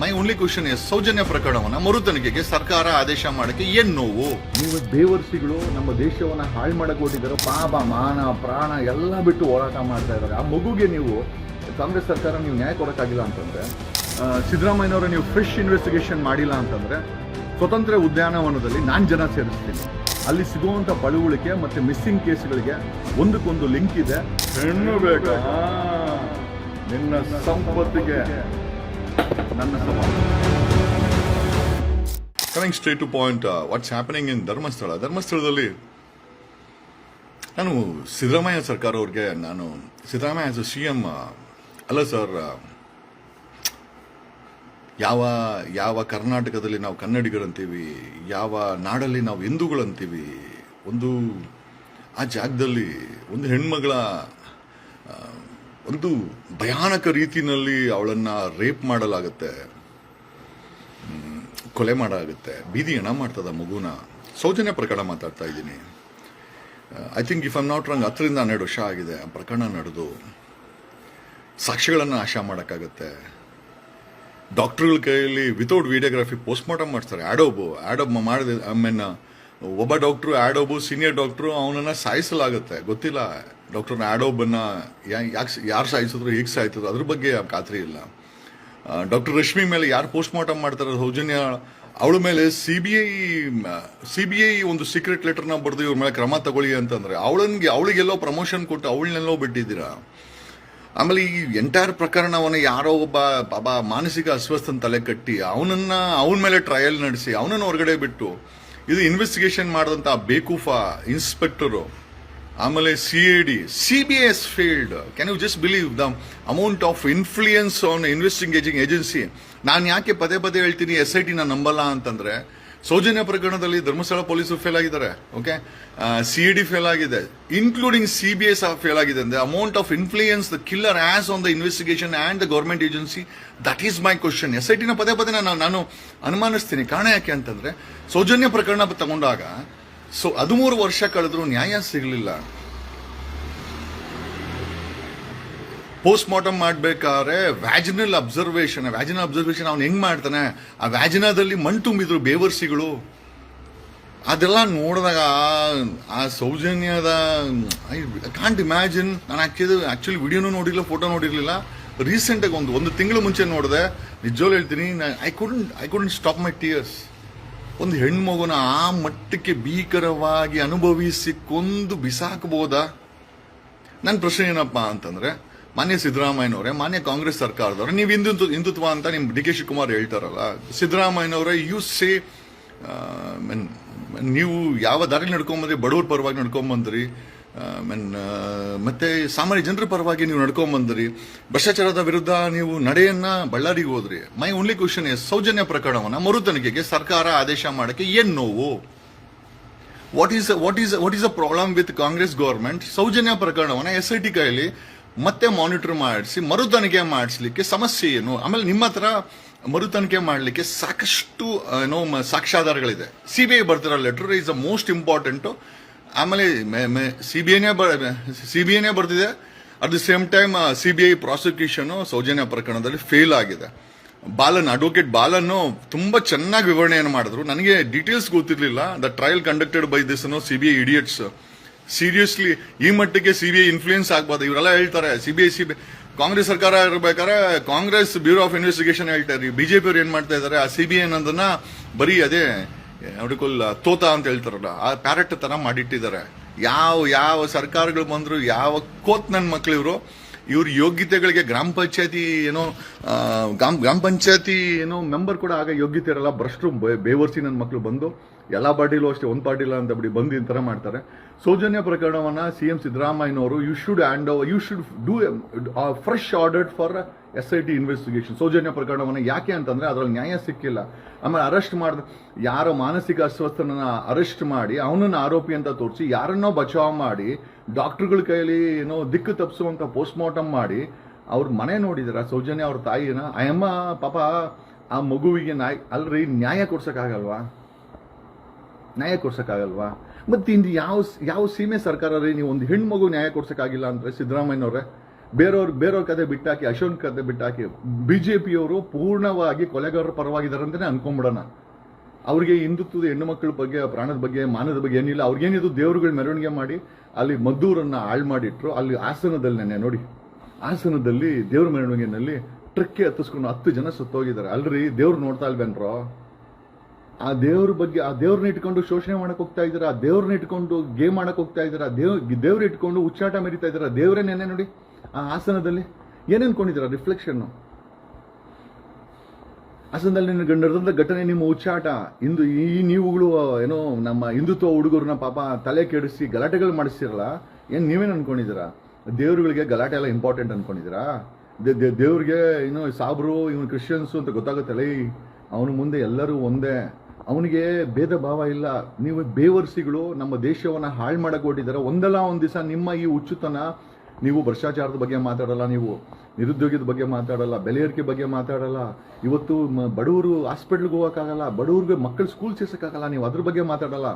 My only question is Sowjanya ಪ್ರಕರಣವನ್ನ ಮರುತನಿಕೆಗೆ ಸರ್ಕಾರ ಆದೇಶ ಮಾಡಕ್ಕೆ ಏನ್ ನೋವು? ನೀವು ದೇವರ್ಸಿಗಳು ನಮ್ಮ ದೇಶವನ್ನ ಹಾಳು ಮಾಡಕ್ ಹೊಟ್ಟಿದ್ದಾರೆ ಪಾಪ ಮಾನ ಪ್ರಾಣ ಎಲ್ಲ ಬಿಟ್ಟು ಹೋರಾಟ ಮಾಡ್ತಾ ಇದ್ದಾರೆ. ಆ ಮಗುಗೆ ನೀವು ಕಾಂಗ್ರೆಸ್ ಸರ್ಕಾರ ನೀವು ನ್ಯಾಯ ಕೊಡೋಕ್ಕಾಗಿಲ್ಲ ಅಂತಂದ್ರೆ ಸಿದ್ದರಾಮಯ್ಯನವರ ನೀವು ಫ್ರೆಶ್ ಇನ್ವೆಸ್ಟಿಗೇಷನ್ ಮಾಡಿಲ್ಲ ಅಂತಂದ್ರೆ ಸ್ವತಂತ್ರ ಉದ್ಯಾನವನದಲ್ಲಿ ನಾನು ಜನ ಸೇರಿಸ್ತೀನಿ. ಅಲ್ಲಿ ಸಿಗುವಂತ ಬಳುವಳಿಕೆ ಮತ್ತೆ ಮಿಸ್ಸಿಂಗ್ ಕೇಸ್ಗಳಿಗೆ ಒಂದಕ್ಕೊಂದು ಲಿಂಕ್ ಇದೆ. ಹೆಣ್ಣು ಬೇಕಾ? ನಿನ್ನ ಸಂಪತ್ತಿಗೆ. ನನ್ನ ಸವಾಲು coming straight to point what's happening in Dharmasthala ಧರ್ಮಸ್ಥಳದಲ್ಲಿ ನಾನು ಸಿದ್ದರಾಮಯ್ಯ ಸರ್ಕಾರ ಅವ್ರಿಗೆ ನಾನು ಸಿದ್ದರಾಮಯ್ಯ ಆಸ್ ಸಿ ಎಂ ಅಲ್ಲ ಸರ್ ಯಾವ ಯಾವ ಕರ್ನಾಟಕದಲ್ಲಿ ನಾವು ಕನ್ನಡಿಗರಂತೀವಿ, ಯಾವ ನಾಡಲ್ಲಿ ನಾವು ಹಿಂದೂಗಳಂತೀವಿ, ಒಂದು ಆ ಜಾಗದಲ್ಲಿ ಒಂದು ಹೆಣ್ಮಗಳ ಒಂದು ಭಯಾನಕ ರೀತಿಯಲ್ಲಿ ಅವಳನ್ನ ರೇಪ್ ಮಾಡಲಾಗುತ್ತೆ. ಕೊಲೆ ಮಾಡಲಾಗುತ್ತೆ. ಬೀದಿ ಹಣ ಮಾಡ್ತದ ಮಗುನ. ಸೌಜನ್ಯ ಪ್ರಕರಣ ಮಾತಾಡ್ತಾ ಇದ್ದೀನಿ. I think if I'm not wrong ಹತ್ತರಿಂದ ಹನ್ನೆರಡು ವರ್ಷ ಆಗಿದೆ ಆ ಪ್ರಕರಣ ನಡೆದು. ಸಾಕ್ಷಿಗಳನ್ನು ಆಶಾ ಮಾಡೋಕ್ಕಾಗತ್ತೆ. ಡಾಕ್ಟರ್ಗಳ ಕೈಯಲ್ಲಿ ವಿತೌಟ್ ವಿಡಿಯೋಗ್ರಫಿ ಪೋಸ್ಟ್ಮಾರ್ಟಮ್ ಮಾಡ್ತಾರೆ ಆಡೋಬು, ಆಡೋಬ್ ಮಾಡಿದ ಐ ಮೀನ್ ಒಬ್ಬ ಡಾಕ್ಟ್ರು ಆ್ಯಡೋಬು ಸೀನಿಯರ್ ಡಾಕ್ಟ್ರು ಅವನನ್ನು ಸಾಯಿಸಲಾಗುತ್ತೆ. ಗೊತ್ತಿಲ್ಲ. ಡಾಕ್ಟರ್ನ ಆಡೋಬನ್ನ ಯಾಕೆ ಯಾರು ಸಾಯಿಸಿದ್ರು, ಹೇಗೆ ಸಾಯ್ತದ್ರು ಅದ್ರ ಬಗ್ಗೆ ಖಾತ್ರಿ ಇಲ್ಲ. ಡಾಕ್ಟರ್ ರಶ್ಮಿ ಮೇಲೆ ಯಾರು ಪೋಸ್ಟ್ ಮಾರ್ಟಮ್ ಮಾಡ್ತಾರೆ ಸೌಜನ್ಯ, ಅವಳ ಮೇಲೆ C B I C B I ಒಂದು ಸೀಕ್ರೆಟ್ ಲೆಟರ್ನ ಬರೆದು ಇವ್ರ ಮೇಲೆ ಕ್ರಮ ತಗೊಳ್ಳಿ ಅಂತಂದ್ರೆ ಅವಳನ್ಗೆ ಅವಳಿಗೆಲ್ಲೋ ಪ್ರಮೋಷನ್ ಕೊಟ್ಟು ಅವಳನ್ನೆಲ್ಲೋ ಬಿಟ್ಟಿದ್ದೀರಾ? ಆಮೇಲೆ ಈ ಎಂಟೈರ್ ಪ್ರಕರಣವನ್ನು ಯಾರೋ ಒಬ್ಬ ಬಾಬಾ ಮಾನಸಿಕ ಅಸ್ವಸ್ಥನ ತಲೆ ಕಟ್ಟಿ ಅವನನ್ನ ಅವನ ಮೇಲೆ ಟ್ರಯಲ್ ನಡೆಸಿ ಅವನನ್ನು ಹೊರಗಡೆ ಬಿಟ್ಟು ಇದು ಇನ್ವೆಸ್ಟಿಗೇಷನ್ ಮಾಡಿದಂಥ ಬೇಕೂಫ ಇನ್ಸ್ಪೆಕ್ಟರು ಆಮೇಲೆ C A D C B S field can you just believe the amount of influence on investigating agency ನಾನು ಯಾಕೆ ಪದೇ ಪದೇ ಹೇಳ್ತೀನಿ ಎಸ್ ಐ ಟಿನ ನಂಬಲ್ಲ ಅಂತಂದ್ರೆ, ಸೌಜನ್ಯ ಪ್ರಕರಣದಲ್ಲಿ ಧರ್ಮಸ್ಥಳ ಪೊಲೀಸರು ಫೇಲ್ ಆಗಿದ್ದಾರೆ okay C E D fail ಆಗಿದೆ. Including C B S fail ಆಗಿದೆ ಅಂದ್ರೆ amount of influence the killer has on the investigation and the government agency that is my question S I ಟಿನ ಪದೇ ಪದೇ ನಾನು ನಾನು ಅನುಮಾನಿಸ್ತೀನಿ. ಕಾರಣ ಯಾಕೆ ಅಂತಂದ್ರೆ, ಸೌಜನ್ಯ ಪ್ರಕರಣ ತಗೊಂಡಾಗ, ಸೊ, ಹದಿಮೂರು ವರ್ಷ ಕಳೆದರೂ ನ್ಯಾಯ ಸಿಗಲಿಲ್ಲ. ಪೋಸ್ಟ್ ಮಾರ್ಟಮ್ ಮಾಡಬೇಕಾದ್ರೆ ವ್ಯಾಜಿನಲ್ ಅಬ್ಸರ್ವೇಷನ್ ವ್ಯಾಜಿನಲ್ ಅಬ್ಸರ್ವೇಷನ್ ಅವ್ನು ಹೆಂಗ್ ಮಾಡ್ತಾನೆ? ಆ ವ್ಯಾಜಿನಾದಲ್ಲಿ ಮಣ್ಣು ತುಂಬಿದ್ರು ಬೇವರ್ಸಿಗಳು. ಅದೆಲ್ಲ ನೋಡಿದಾಗ ಆ ಸೌಜನ್ಯದ, ಐ ಕಾಂಟ್ ಇಮ್ಯಾಜಿನ್ ನಾನು ಆಕ್ಚುಲಿ ಆ್ಯಕ್ಚುಲಿ ವಿಡಿಯೋನೂ ನೋಡಿಲ್ಲ ಫೋಟೋ ನೋಡಿರಲಿಲ್ಲ. ರೀಸೆಂಟಾಗಿ ಒಂದು ಒಂದು ತಿಂಗಳು ಮುಂಚೆ ನೋಡಿದೆ. ನಿಜವಾಗ್ಲೂ ಹೇಳ್ತೀನಿ I couldn't I couldn't stop my tears ಒಂದು ಹೆಣ್ಮಗುನ ಆ ಮಟ್ಟಕ್ಕೆ ಭೀಕರವಾಗಿ ಅನುಭವಿಸಿ ಕೊಂದು ಬಿಸಾಕಬೋದಾ? ನನ್ನ ಪ್ರಶ್ನೆ ಏನಪ್ಪ ಅಂತಂದ್ರೆ ಮಾನ್ಯ ಸಿದ್ದರಾಮಯ್ಯನವರೇ, ಮಾನ್ಯ ಕಾಂಗ್ರೆಸ್ ಸರ್ಕಾರದವ್ರೆ, ನೀವು ಹಿಂದುತ್ವ ಹಿಂದುತ್ವ ಅಂತ ನಿಮ್ ಡಿ ಕೆ ಶಿವಕುಮಾರ್ ಹೇಳ್ತಾರಲ್ಲ, ಸಿದ್ದರಾಮಯ್ಯನವರೇ ಯು ಸೇ ನೀವು ಯಾವ ದಾರಿ ನಡ್ಕೊಂಬಂದ್ರಿ, ಬಡವ್ರ ಪರವಾಗಿ ನಡ್ಕೊಂಬಂದ್ರಿ ಮೀನ್ ಮತ್ತೆ ಸಾಮಾನ್ಯ ಜನರ ಪರವಾಗಿ ನೀವು ನಡ್ಕೊಂಬಂದ್ರಿ, ಭ್ರಷ್ಟಾಚಾರದ ವಿರುದ್ಧ ನೀವು ನಡೆಯನ್ನ ಬಳ್ಳಾರಿಗೆ ಹೋದ್ರಿ. My only question is Soujanya ಪ್ರಕರಣವನ್ನ ಮರುತನಿಕೆಗೆ ಸರ್ಕಾರ ಆದೇಶ ಮಾಡಕ್ಕೆ ಏನ್ ನೋವು? What is what is what is a problem with Congress government Soujanya ಪ್ರಕರಣವನ್ನ S I ಕೈಲಿ ಮತ್ತೆ ಮಾನಿಟರ್ ಮಾಡಿಸಿ, ಮರುತನಿಖೆ ಮಾಡಿಸ್ಲಿಕ್ಕೆ ಸಮಸ್ಯೆ ಏನು? ಆಮೇಲೆ ನಿಮ್ಮ ಹತ್ರ ಮರುತನಿಖೆ ಮಾಡಲಿಕ್ಕೆ ಸಾಕಷ್ಟು ಏನೋ ಸಾಕ್ಷ್ಯಾಧಾರಗಳಿದೆ. ಸಿ ಬಿ ಐ ಬರ್ತಿರೋ letter is a most important ಆಮೇಲೆ ಸಿ ಬಿ ಐನೇ ಸಿ ಬಿ ಐನೇ ಬರ್ತಿದೆ. At the same time C B I prosecution Sowjanya ಪ್ರಕರಣದಲ್ಲಿ ಫೇಲ್ ಆಗಿದೆ. ಬಾಲನ್ ಅಡ್ವೊಕೇಟ್ ಬಾಲನ್ನು ತುಂಬ ಚೆನ್ನಾಗಿ ವಿವರಣೆಯನ್ನು ಮಾಡಿದ್ರು. ನನಗೆ ಡೀಟೇಲ್ಸ್ ಗೊತ್ತಿರಲಿಲ್ಲ. The trial conducted by this no C B I idiots seriously ಈ ಮಟ್ಟಿಗೆ ಸಿ ಬಿ ಐ ಇನ್ಫ್ಲೂಯೆನ್ಸ್ ಆಗ್ಬೋದು. ಇವರೆಲ್ಲ ಹೇಳ್ತಾರೆ C B I C Congress ಸರ್ಕಾರ ಇರಬೇಕಾದ್ರೆ ಕಾಂಗ್ರೆಸ್ ಬ್ಯೂರೋ ಆಫ್ ಇನ್ವೆಸ್ಟಿಗೇಷನ್ ಹೇಳ್ತಾರೆ ಬಿಜೆಪಿ ಅವ್ರು ಏನ್ ಮಾಡ್ತಾ ಇದ್ದಾರೆ? ಆ ಸಿ ಬಿ ಐ ಅನ್ನೋದನ್ನ ಬರೀ ಅದೇ ನೋಡಿಕೊಲ್ ತೋತ ಅಂತ ಹೇಳ್ತಾರಲ್ಲ, ಆ ಪ್ಯಾರೆಟ್ ತರ ಮಾಡಿಟ್ಟಿದ್ದಾರೆ. ಯಾವ ಯಾವ ಸರ್ಕಾರಗಳು ಬಂದ್ರು, ಯಾವ ಕೋತ್ ನನ್ನ ಮಕ್ಳು ಇವರು ಇವ್ರ ಯೋಗ್ಯತೆಗಳಿಗೆ ಗ್ರಾಮ ಪಂಚಾಯತಿ ಏನೋ ಗ್ರಾಮ ಗ್ರಾಮ ಪಂಚಾಯತಿ ಏನೋ ಮೆಂಬರ್ ಕೂಡ ಆಗ ಯೋಗ್ಯತೆ ಇರಲ್ಲ. ಭ್ರಷ್ಟರು ಬೇ- ಬೇವರ್ಸಿ ನನ್ನ ಮಕ್ಕಳು ಬಂದು, ಎಲ್ಲ ಪಾರ್ಟಿಲೂ ಅಷ್ಟೇ, ಒಂದು ಪಾರ್ಟಿಲ್ಲ ಅಂತ ಬಿಡಿ ಬಂದು ಈ ಥರ ಮಾಡ್ತಾರೆ. ಸೌಜನ್ಯ ಪ್ರಕರಣವನ್ನು ಸಿ ಎಂ ಸಿದ್ದರಾಮಯ್ಯನವರು you should hand you should do fresh ordered for S I T investigation Sowjanya ಪ್ರಕರಣವನ್ನು ಯಾಕೆ ಅಂತಂದರೆ ಅದರಲ್ಲಿ ನ್ಯಾಯ ಸಿಕ್ಕಿಲ್ಲ. ಆಮೇಲೆ ಅರೆಸ್ಟ್ ಮಾಡಿದ, ಯಾರೋ ಮಾನಸಿಕ ಅಸ್ವಸ್ಥನನ್ನು ಅರೆಸ್ಟ್ ಮಾಡಿ, ಅವನನ್ನು ಆರೋಪಿ ಅಂತ ತೋರಿಸಿ, ಯಾರನ್ನೋ ಬಚಾವ್ ಮಾಡಿ, ಡಾಕ್ಟ್ರುಗಳ ಕೈಯಲ್ಲಿ ಏನೋ ದಿಕ್ಕು ತಪ್ಪಿಸುವಂಥ ಪೋಸ್ಟ್ ಮಾರ್ಟಮ್ ಮಾಡಿ, ಅವ್ರ ಮನೆ ನೋಡಿದಾರ? ಸೌಜನ್ಯ ಅವ್ರ ತಾಯಿನ, ಅಯ್ಯಮ್ಮ, ಪಾಪ, ಆ ಮಗುವಿಗೆ ನಾಯ್, ಅಲ್ರಿ, ನ್ಯಾಯ ಕೊಡ್ಸಕ್ಕಾಗಲ್ವಾ? ನ್ಯಾಯ ಕೊಡ್ಸೋಕ್ಕಾಗಲ್ವಾ? ಮತ್ತು ಇಂದು ಯಾವ ಯಾವ ಸೀಮೆ ಸರ್ಕಾರ ರೀ ನೀವು ಒಂದು ಹೆಣ್ಮಗು ನ್ಯಾಯ ಕೊಡ್ಸೋಕ್ಕಾಗಿಲ್ಲ ಅಂದರೆ ಸಿದ್ದರಾಮಯ್ಯನವ್ರೆ ಬೇರೆಯವ್ರು ಬೇರೆಯವ್ರ ಕತೆ ಬಿಟ್ಟಾಕಿ, ಅಶೋಕ್ ಕತೆ ಬಿಟ್ಟಾಕಿ ಬಿ ಜೆ ಪಿಯವರು ಪೂರ್ಣವಾಗಿ ಕೊಲೆಗಾರರ ಪರವಾಗಿದ್ದಾರೆ ಅಂತಲೇ ಅನ್ಕೊಂಬಿಡೋಣ. ಅವ್ರಿಗೆ ಹಿಂದುತ್ವದ ಹೆಣ್ಣು ಮಕ್ಕಳ ಬಗ್ಗೆ, ಪ್ರಾಣದ ಬಗ್ಗೆ, ಮಾನದ ಬಗ್ಗೆ ಏನಿಲ್ಲ. ಅವ್ರಿಗೇನಿದು ದೇವ್ರುಗಳ ಮೆರವಣಿಗೆ ಮಾಡಿ, ಅಲ್ಲಿ ಮದ್ದೂರನ್ನು ಹಾಳು ಮಾಡಿಟ್ರು. ಅಲ್ಲಿ ಹಾಸನದಲ್ಲಿ ನೆನೆ ನೋಡಿ, ಹಾಸನದಲ್ಲಿ ದೇವ್ರ ಮೆರವಣಿಗೆನಲ್ಲಿ ಟ್ರಕ್ಕೆ ಹತ್ತಿಸ್ಕೊಂಡು ಹತ್ತು ಜನ ಸುತ್ತೋಗಿದ್ದಾರೆ. ಅಲ್ರಿ, ದೇವ್ರು ನೋಡ್ತಾ ಇಲ್ವೇನ್ರೋ? ಆ ದೇವ್ರ ಬಗ್ಗೆ, ಆ ದೇವ್ರನ್ನ ಇಟ್ಕೊಂಡು ಶೋಷಣೆ ಮಾಡಕ್ ಹೋಗ್ತಾ ಇದ್ದೀರಾ ಆ ದೇವ್ರನ್ನ ಇಟ್ಕೊಂಡು ಗೇಮ್ ಮಾಡಕ್ ಹೋಗ್ತಾ ಇದ್ದೀರಾ ದೇವ್ ದೇವ್ರ ಇಟ್ಕೊಂಡು ಉಚ್ಚಾಟ ಮೆರಿತಾ ಇದ್ದೀರಾ ದೇವ್ರೇ ನೆನೆ ನೋಡಿ, ಆ ಆಸನದಲ್ಲಿ ರಿಫ್ಲೆಕ್ಷನ್ನು ರಿಫ್ಲೆಕ್ಷನ್ ನಿನ್ನ ಗಂಡದ ಘಟನೆ, ನಿಮ್ಮ ಉಚ್ಚಾಟ ಇಂದು ಈ ನೀವುಗಳು ಏನೋ ನಮ್ಮ ಹಿಂದುತ್ವ ಹುಡುಗರನ್ನ ಪಾಪ ತಲೆ ಕೆಡಿಸಿ ಗಲಾಟೆಗಳು ಮಾಡಿಸ್ತಿರಲ್ಲ, ಏನು ನೀವೇನ್ ಅನ್ಕೊಂಡಿದ್ದೀರಾ? ದೇವ್ರುಗಳಿಗೆ ಗಲಾಟೆ ಎಲ್ಲ ಇಂಪಾರ್ಟೆಂಟ್ ಅನ್ಕೊಂಡಿದ್ದೀರಾ? ದೇವ್ರಿಗೆ ಏನು ಸಾಬ್ರು, ಇವನು ಕ್ರಿಶ್ಚಿಯನ್ಸು ಅಂತ ಗೊತ್ತಾಗುತ್ತಲ್ಲ ಅವನು ಮುಂದೆ ಎಲ್ಲರೂ ಒಂದೇ ಅವನಿಗೆ ಭೇದ ಭಾವ ಇಲ್ಲ. ನೀವು ಬೇವರ್ಸಿಗಳು ನಮ್ಮ ದೇಶವನ್ನು ಹಾಳು ಮಾಡಕ್ ಹೊಟ್ಟಿದ್ದಾರೆ ಒಂದಲ್ಲ ಒಂದು ದಿವಸ ನಿಮ್ಮ ಈ ಹುಚ್ಚುತನ ನೀವು ಭ್ರಷ್ಟಾಚಾರದ ಬಗ್ಗೆ ಮಾತಾಡಲ್ಲ, ನೀವು ನಿರುದ್ಯೋಗದ ಬಗ್ಗೆ ಮಾತಾಡಲ್ಲ, ಬೆಲೆ ಏರಿಕೆ ಬಗ್ಗೆ ಮಾತಾಡಲ್ಲ. ಇವತ್ತು ಬಡವರು ಹಾಸ್ಪಿಟ್ಲ್ಗೆ ಹೋಗೋಕ್ಕಾಗಲ್ಲ, ಬಡವ್ರಿಗೆ ಮಕ್ಕಳು ಸ್ಕೂಲ್ ಸೇರ್ಸೋಕ್ಕಾಗಲ್ಲ, ನೀವು ಅದ್ರ ಬಗ್ಗೆ ಮಾತಾಡಲ್ಲ.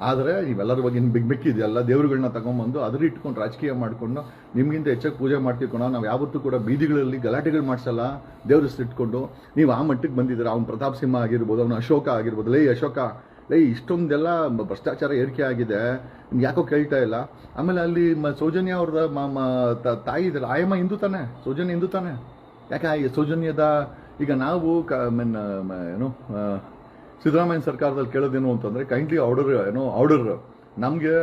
ಆದರೆ ಇವೆಲ್ಲರ ಬಗ್ಗೆ ಬಿಗ್ ಮಿಕ್ಕಿದೆಯಲ್ಲ ದೇವರುಗಳನ್ನ ತಗೊಂಬಂದು ಅದ್ರ ಇಟ್ಕೊಂಡು ರಾಜಕೀಯ ಮಾಡ್ಕೊಂಡು ನಿಮಗಿಂತ ಹೆಚ್ಚಾಗಿ ಪೂಜೆ ಮಾಡ್ತೀವಿ ಕಣೋ. ನಾವು ಯಾವತ್ತೂ ಕೂಡ ಬೀದಿಗಳಲ್ಲಿ ಗಲಾಟೆಗಳು ಮಾಡಿಸಲ್ಲ. ದೇವ್ರ ಇಟ್ಕೊಂಡು ನೀವು ಆ ಮಟ್ಟಕ್ಕೆ ಬಂದಿದ್ದೀರಾ? ಅವ್ನು ಪ್ರತಾಪ್ ಸಿಂಹ ಆಗಿರ್ಬೋದು, ಅವ್ನು ಅಶೋಕ ಆಗಿರ್ಬೋದು. ಲೈ ಅಶೋಕ, ಲೈ ಇಷ್ಟೊಂದೆಲ್ಲ ಭ್ರಷ್ಟಾಚಾರ ಏರಿಕೆ ಆಗಿದೆ. ನಿಮ್ಗೆ ಯಾಕೋ ಕೇಳ್ತಾ ಇಲ್ಲ? ಆಮೇಲೆ ಅಲ್ಲಿ ಮ- ಸೌಜನ್ಯ ಅವ್ರದ ತಾಯಿ ಇದಲ್ಲ ಆಯಮ್ಮ ಹಿಂದೂ ತಾನೆ. ಸೌಜನ್ಯ ಹಿಂದೂ ತಾನೆ. ಯಾಕೆ ಸೌಜನ್ಯದ ಈಗ ನಾವು ಕ ಮೀನ್ ಏನು ಸಿದ್ದರಾಮಯ್ಯ ಸರ್ಕಾರದಲ್ಲಿ ಕೇಳೋದೇನು ಅಂತಂದ್ರೆ ಕೈಂಡ್ಲಿ ಆರ್ಡರ್ ಏನು ಆರ್ಡರ್ ನಮಗೆ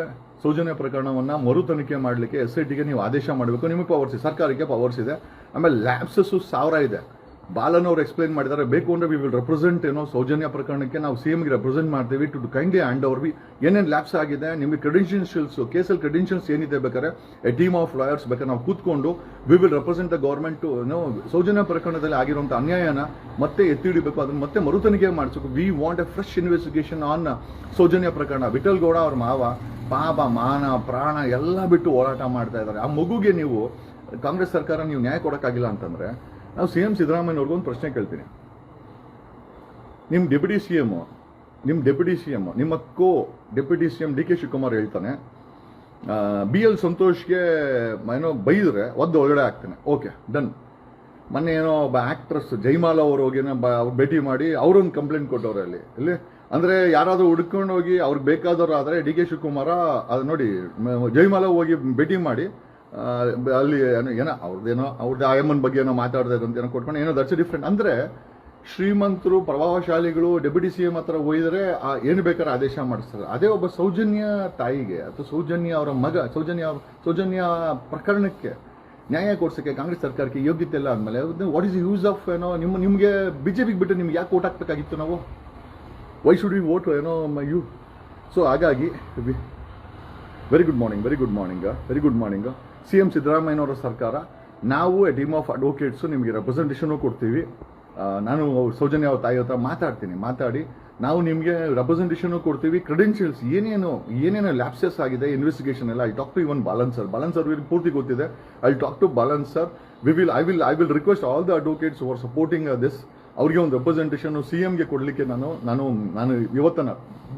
ಸೌಜನ್ಯ ಪ್ರಕರಣವನ್ನು ಮರು ತನಿಖೆ ಮಾಡಲಿಕ್ಕೆ ಎಸ್ ಐ ಟಿಗೆ ನೀವು ಆದೇಶ ಮಾಡಬೇಕು. ನಿಮಗೆ ಪವರ್ಸ್ ಸರ್ಕಾರಕ್ಕೆ ಪವರ್ಸ್ ಇದೆ. ಆಮೇಲೆ ಲ್ಯಾಬ್ಸಸ್ಸು ಸಾವಿರ ಇದೆ. ಬಾಲನ್ ಅವರು ಎಕ್ಸ್ಪ್ಲೈನ್ ಮಾಡಿದ್ದಾರೆ ಬೇಕು ಅಂದ್ರೆ ವಿ ವಿಲ್ ರೆಪ್ರೆಸೆಂಟ್ ಏನೋ ಸೌಜನ್ಯ ಪ್ರಕರಣಕ್ಕೆ ನಾವು ಸಿ ಗೆ ರೆಪ್ರೆಸೆಂಟ್ ಮಾಡ್ತೀವಿ to kindly and over B ಏನೇನು ಲ್ಯಾಪ್ಸ್ ಆಗಿದೆ, ನಿಮಗೆ ಕ್ರೆಡೆನ್ಷಿಯಲ್ಸ್ ಕೇಸಲ್ಲಿ ಕ್ರೆಡೆನ್ಷಿಯಲ್ಸ್ ಏನಿದೆ ಬೇಕಾದ್ರೆ ಎ ಟೀಮ್ ಆಫ್ ಲಾಯರ್ಸ್ ಬೇಕಾದ್ರೆ ನಾವು ಕೂತ್ಕೊಂಡು we will represent the government Sowjanya ಪ್ರಕರಣದಲ್ಲಿ ಆಗಿರುವಂಥ ಅನ್ಯಾಯನ ಮತ್ತೆ ಎತ್ತಿ ಹಿಡಿಬೇಕು, ಅದನ್ನು ಮತ್ತೆ ಮರುತನಿಗೆ ಮಾಡಿಸಬೇಕು we want a fresh investigation on Sowjanya ಪ್ರಕರಣ. ವಿಠಲ್ ಗೌಡ ಅವ್ರ ಮಾವ, ಪಾಪ, ಮಾನ, ಪ್ರಾಣ ಎಲ್ಲ ಬಿಟ್ಟು ಹೋರಾಟ ಮಾಡ್ತಾ ಇದ್ದಾರೆ. ಆ ಮಗುಗೆ ನೀವು ಕಾಂಗ್ರೆಸ್ ಸರ್ಕಾರ ನೀವು ನ್ಯಾಯ ಕೊಡೋಕ್ಕಾಗಿಲ್ಲ ಅಂತಂದ್ರೆ ನಾವು ಸಿ ಎಂ ಸಿದ್ದರಾಮಯ್ಯವ್ರಿಗೊಂದು ಒಂದು ಪ್ರಶ್ನೆ ಕೇಳ್ತೀನಿ. ನಿಮ್ಮ ಡೆಪ್ಯೂಟಿ ಸಿ ಎಂ ನಿಮ್ಮ ಡೆಪ್ಯೂಟಿ ಸಿ ಎಂ ನಿಮ್ಮ co deputy C M D K Shivakumar ಹೇಳ್ತಾನೆ. ಬಿ ಎಲ್ ಸಂತೋಷ್ಗೆ ಏನೋ ಬೈದ್ರೆ ಒದ್ದು ಒಳಗಡೆ ಆಗ್ತಾನೆ ಓಕೆ, ಡನ್. ಮೊನ್ನೆ ಏನೋ ಒಬ್ಬ ಆಕ್ಟ್ರೆಸ್ ಜೈಮಾಲ ಅವರು ಹೋಗಿ ಅವ್ರು ಭೇಟಿ ಮಾಡಿ ಅವರೊಂದು ಕಂಪ್ಲೇಂಟ್ ಕೊಟ್ಟವ್ರೆ ಅಲ್ಲಿ. ಇಲ್ಲಿ ಅಂದರೆ ಯಾರಾದರೂ ಹುಡ್ಕೊಂಡು ಹೋಗಿ ಅವ್ರಿಗೆ ಬೇಕಾದವ್ರು ಆದರೆ ಡಿ ಕೆ ಶಿವಕುಮಾರ, ಅದು ನೋಡಿ ಜೈಮಾಲ ಹೋಗಿ ಭೇಟಿ ಮಾಡಿ ಅಲ್ಲಿ ಏನೋ ಏನೋ, ಅವ್ರದ್ದೇನೋ ಅವ್ರದ್ದು ಆಯಮ್ಮನ ಬಗ್ಗೆ ಏನೋ ಮಾತಾಡ್ತಾ ಇದ್ದಂತ ಏನೋ ಕೊಟ್ಕೊಂಡು ಏನೋ ದಟ್ಸ್ ಡಿಫ್ರೆಂಟ್ ಅಂದರೆ ಶ್ರೀಮಂತರು, ಪ್ರಭಾವಶಾಲಿಗಳು, ಡೆಪ್ಯೂಟಿ ಸಿ ಎಂ ಹತ್ರ ಒಯ್ದರೆ ಆ, ಏನು ಬೇಕಾದ್ರೆ ಆದೇಶ ಮಾಡಿಸ್ತಾರೆ. ಅದೇ ಒಬ್ಬ ಸೌಜನ್ಯ ತಾಯಿಗೆ ಅಥವಾ ಸೌಜನ್ಯ ಅವರ ಮಗ, ಸೌಜನ್ಯ ಸೌಜನ್ಯ ಪ್ರಕರಣಕ್ಕೆ ನ್ಯಾಯ ಕೊಡ್ಸೋಕ್ಕೆ ಕಾಂಗ್ರೆಸ್ ಸರ್ಕಾರಕ್ಕೆ ಯೋಗ್ಯತೆ ಇಲ್ಲ ಅಂದಮೇಲೆ ವಾಟ್ ಇಸ್ ಯೂಸ್ ಆಫ್ ಏನೋ, ನಿಮ್ಮ, ನಿಮಗೆ ಬಿ ಜೆ ಪಿಗೆ ಬಿಟ್ಟು ನಿಮ್ಗೆ ಯಾಕೆ ಓಟ್ ಹಾಕ್ಬೇಕಾಗಿತ್ತು ನಾವು? ವೈ ಶುಡ್ ವಿ ವೋಟ್ ಏನೋ ಯು ಸೊ ಹಾಗಾಗಿ very good morning very good morning very good morning C M ಸಿದ್ದರಾಮಯ್ಯನವರ ಸರ್ಕಾರ, ನಾವು ಎ ಟೀಮ್ ಆಫ್ ಅಡ್ವೊಕೇಟ್ಸ್ ನಿಮಗೆ ರೆಪ್ರೆಸೆಂಟೇಷನ್ ಕೊಡ್ತೀವಿ. ನಾನು ಸೌಜನ್ಯ ಅವ್ರ ತಾಯಿ ಹತ್ರ ಮಾತಾಡ್ತೀನಿ. ಮಾತಾಡಿ, ನಾವು ನಿಮಗೆ ರೆಪ್ರೆಸೆಂಟೇಷನ್ ಕೊಡ್ತೀವಿ. ಕ್ರೆಡೆನ್ಷಿಯಲ್ಸ್ ಏನೇನು ಏನೇನು ಲ್ಯಾಪ್ಸಸ್ ಆಗಿದೆ ಇನ್ವೆಸ್ಟಿಗೇಷನ್ ಎಲ್ಲ. I talk to even Balan sir Balan sir ಪೂರ್ತಿ ಗೊತ್ತಿದೆ. I talk to Balan sir we will I will I will request all the advocates for supporting this ಅವ್ರಿಗೆ ಒಂದು ರೆಪ್ರೆಸೆಂಟೇಷನ್ ಸಿ ಎಂಗೆ ಕೊಡಲಿಕ್ಕೆ ನಾನು ನಾನು ನಾನು ಇವತ್ತನ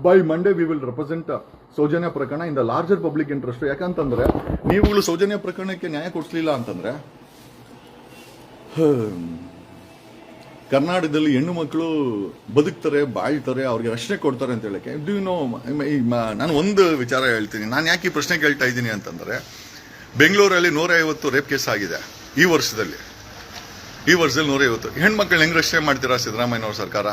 by Monday we will represent Sowjanya ಪ್ರಕರಣ in the larger public interest ಯಾಕಂತಂದ್ರೆ, ನೀವುಗಳು ಸೌಜನ್ಯ ಪ್ರಕರಣಕ್ಕೆ ನ್ಯಾಯ ಕೊಡಿಸ್ಲಿಲ್ಲ ಅಂತಂದ್ರೆ ಕರ್ನಾಟಕದಲ್ಲಿ ಹೆಣ್ಣು ಮಕ್ಕಳು ಬದುಕ್ತಾರೆ, ಬಾಳ್ತಾರೆ, ಅವ್ರಿಗೆ ರಕ್ಷಣೆ ಕೊಡ್ತಾರೆ ಅಂತ ಹೇಳಕ್ಕೆ ಡು ನೋ ನಾನು ಒಂದು ವಿಚಾರ ಹೇಳ್ತೀನಿ. ನಾನು ಯಾಕೆ ಈ ಪ್ರಶ್ನೆ ಕೇಳ್ತಾ ಇದ್ದೀನಿ ಅಂತಂದರೆ, ಬೆಂಗಳೂರಲ್ಲಿ ನೂರೈವತ್ತು ರೇಪ್ ಕೇಸ್ ಆಗಿದೆ ಈ ವರ್ಷದಲ್ಲಿ. ಈ ವರ್ಷದಲ್ಲಿ ನೂರ ಐವತ್ತು ಹೆಂಗೆ ರಕ್ಷಣೆ ಮಾಡ್ತೀರಾ ಸಿದ್ದರಾಮಯ್ಯನವ್ರ ಸರ್ಕಾರ?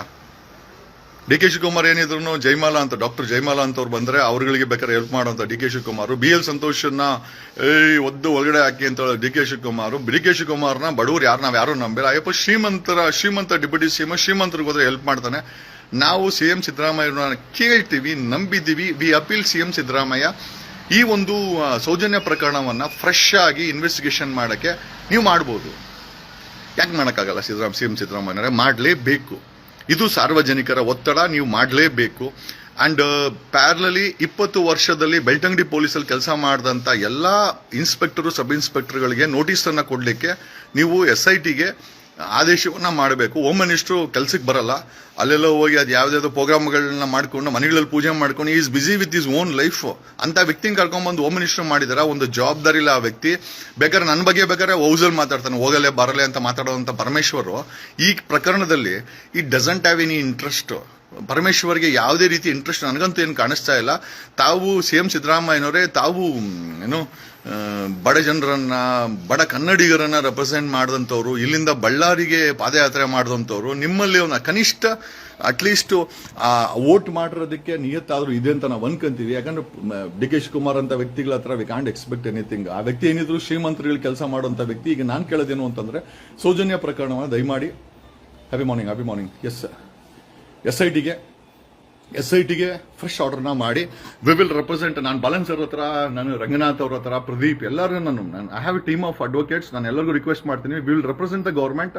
ಡಿ ಕೆ ಶಿವಕುಮಾರ್ ಏನಿದ್ರು ಜೈಮಾಲಾ ಅಂತ, ಡಾಕ್ಟರ್ ಜೈಮಾಲಾ ಅಂತವ್ರು ಬಂದ್ರೆ ಅವ್ರಗಳಿಗೆ ಬೇಕಾದ್ರೆ ಹೆಲ್ಪ್ ಮಾಡುವಂತ D K Shivakumar. B L ಸಂತೋಷನ್ನ, ಏಯ್, ಒದ್ದು ಒಳಗಡೆ ಹಾಕಿ ಅಂತ D K Shivakumar. D K ಶಿವಕುಮಾರ್ನ ಬಡವರು ಯಾರು ನಾವ್ ಯಾರು ನಂಬಿಲ್ಲ. ಅಯ್ಯಪ್ಪ, ಶ್ರೀಮಂತರ, ಶ್ರೀಮಂತ ಡಿಪ್ಯೂಟಿ ಸಿ ಎಂ ಶ್ರೀಮಂತರಿಗೆ ಹೋದ್ರೆ ಹೆಲ್ಪ್ ಮಾಡ್ತಾನೆ. ನಾವು ಸಿ ಎಂ ಸಿದ್ದರಾಮಯ್ಯನ ಕೇಳ್ತೀವಿ, ನಂಬಿದ್ದೀವಿ. We appeal C M Siddaramaiah, ಈ ಒಂದು ಸೌಜನ್ಯ ಪ್ರಕರಣವನ್ನ ಫ್ರೆಶ್ ಆಗಿ ಇನ್ವೆಸ್ಟಿಗೇಷನ್ ಮಾಡಕ್ಕೆ ನೀವು ಮಾಡ್ಬೋದು. ಯಾಕೆ ಮಾಡೋಕ್ಕಾಗಲ್ಲ ಸಿದ್ದರಾಮ್ ಸಿ ಎಂ ಸಿದ್ದರಾಮಯ್ಯನವರೇ? ಮಾಡಲೇಬೇಕು. ಇದು ಸಾರ್ವಜನಿಕರ ಒತ್ತಡ, ನೀವು ಮಾಡಲೇಬೇಕು. ಆ್ಯಂಡ್ ಪ್ಯಾರ್ಲಲಿ ಇಪ್ಪತ್ತು ವರ್ಷದಲ್ಲಿ ಬೆಳ್ತಂಗಡಿ ಪೊಲೀಸಲ್ಲಿ ಕೆಲಸ ಮಾಡಿದಂಥ ಎಲ್ಲ ಇನ್ಸ್ಪೆಕ್ಟರು ಸಬ್ ಇನ್ಸ್ಪೆಕ್ಟರ್ಗಳಿಗೆ ನೋಟಿಸನ್ನು ಕೊಡಲಿಕ್ಕೆ ನೀವು ಎಸ್ ಐ ಟಿಗೆ ಆದೇಶವನ್ನ ಮಾಡಬೇಕು. ಹೋಮ್ ಮಿನಿಸ್ಟ್ರು ಕೆಲ್ಸಕ್ಕೆ ಬರಲ್ಲ. ಅಲ್ಲೆಲ್ಲ ಹೋಗಿ ಅದು ಯಾವುದ್ಯಾವುದೋ ಪ್ರೋಗ್ರಾಮ್ಗಳನ್ನ ಮಾಡ್ಕೊಂಡು, ಮನೆಗಳಲ್ಲಿ ಪೂಜೆ ಮಾಡ್ಕೊಂಡು is busy with his own life ಅಂತ ವ್ಯಕ್ತಿನ ಕರ್ಕೊಂಡ್ಬಂದು ಹೋಮ್ ಮಿನಿಸ್ಟರ್ ಮಾಡಿದಾರ, ಒಂದು ಜವಾಬ್ದಾರಿ ಇಲ್ಲ ಆ ವ್ಯಕ್ತಿ. ಬೇಕಾದ್ರೆ ನನ್ನ ಬಗ್ಗೆ ಬೇಕಾದ್ರೆ ಹೌಸಲ್ಲಿ ಮಾತಾಡ್ತಾನೆ ಹೋಗಲೇ ಬರಲೇ ಅಂತ ಮಾತಾಡೋವಂಥ ಪರಮೇಶ್ವರು, ಈ ಪ್ರಕರಣದಲ್ಲಿ it doesn't have any interest ಪರಮೇಶ್ವರ್ಗೆ ಯಾವುದೇ ರೀತಿ ಇಂಟ್ರೆಸ್ಟ್ ನನಗಂತೂ ಏನು ಕಾಣಿಸ್ತಾ ಇಲ್ಲ. ತಾವು ಸಿ ಎಂ ಸಿದ್ದರಾಮಯ್ಯನವರೇ, ತಾವು, ಏನು ಬಡ ಜನರನ್ನ, ಬಡ ಕನ್ನಡಿಗರನ್ನ ರೆಪ್ರೆಸೆಂಟ್ ಮಾಡಿದಂಥವ್ರು, ಇಲ್ಲಿಂದ ಬಳ್ಳಾರಿಗೆ ಪಾದಯಾತ್ರೆ ಮಾಡಿದಂಥವ್ರು, ನಿಮ್ಮಲ್ಲಿ ಒಂದು ಕನಿಷ್ಠ ಅಟ್ಲೀಸ್ಟ್ ಆ ವೋಟ್ ಮಾಡಿರೋದಕ್ಕೆ ನಿಯತ್ತಾದರೂ ಇದೆ ಅಂತ ನಾವು ಅನ್ಕೊಂತೀವಿ. ಯಾಕಂದ್ರೆ ಡಿ ಕೆ ಶಿವಕುಮಾರ್ ಅಂತ ವ್ಯಕ್ತಿಗಳ ಹತ್ರ ವಿ ಕಾಂಟ್ ಎಕ್ಸ್ಪೆಕ್ಟ್ ಎನಿಥಿಂಗ್ ಆ ವ್ಯಕ್ತಿ ಏನಿದ್ರು ಶ್ರೀಮಂತರುಗಳು ಕೆಲಸ ಮಾಡುವಂಥ ವ್ಯಕ್ತಿ, ಈಗ ನಾನು ಕೇಳೋದೇನು ಅಂತಂದರೆ, ಸೌಜನ್ಯ ಪ್ರಕರಣವನ್ನು ದಯಮಾಡಿ happy morning happy morning S S I ಟಿಗೆ ಎಸ್ ಐ ಟಿಗೆ ಫ್ರೆಶ್ ಆರ್ಡರ್ನ ಮಾಡಿ ವಿ ವಿಲ್ ರೆಪ್ರೆಸೆಂಟ್ ನಾನು ಬಾಲನ್ ಸರ್ ಹತ್ರ, ನಾನು ರಂಗನಾಥ್ ಅವ್ರ ಹತ್ರ, ಪ್ರದೀಪ್ ಎಲ್ಲರೂ ನಾನು I have a team of advocates ನಾನು ಎಲ್ಲರಿಗೂ ರಿಕ್ವೆಸ್ಟ್ ಮಾಡ್ತೀನಿ we will represent the government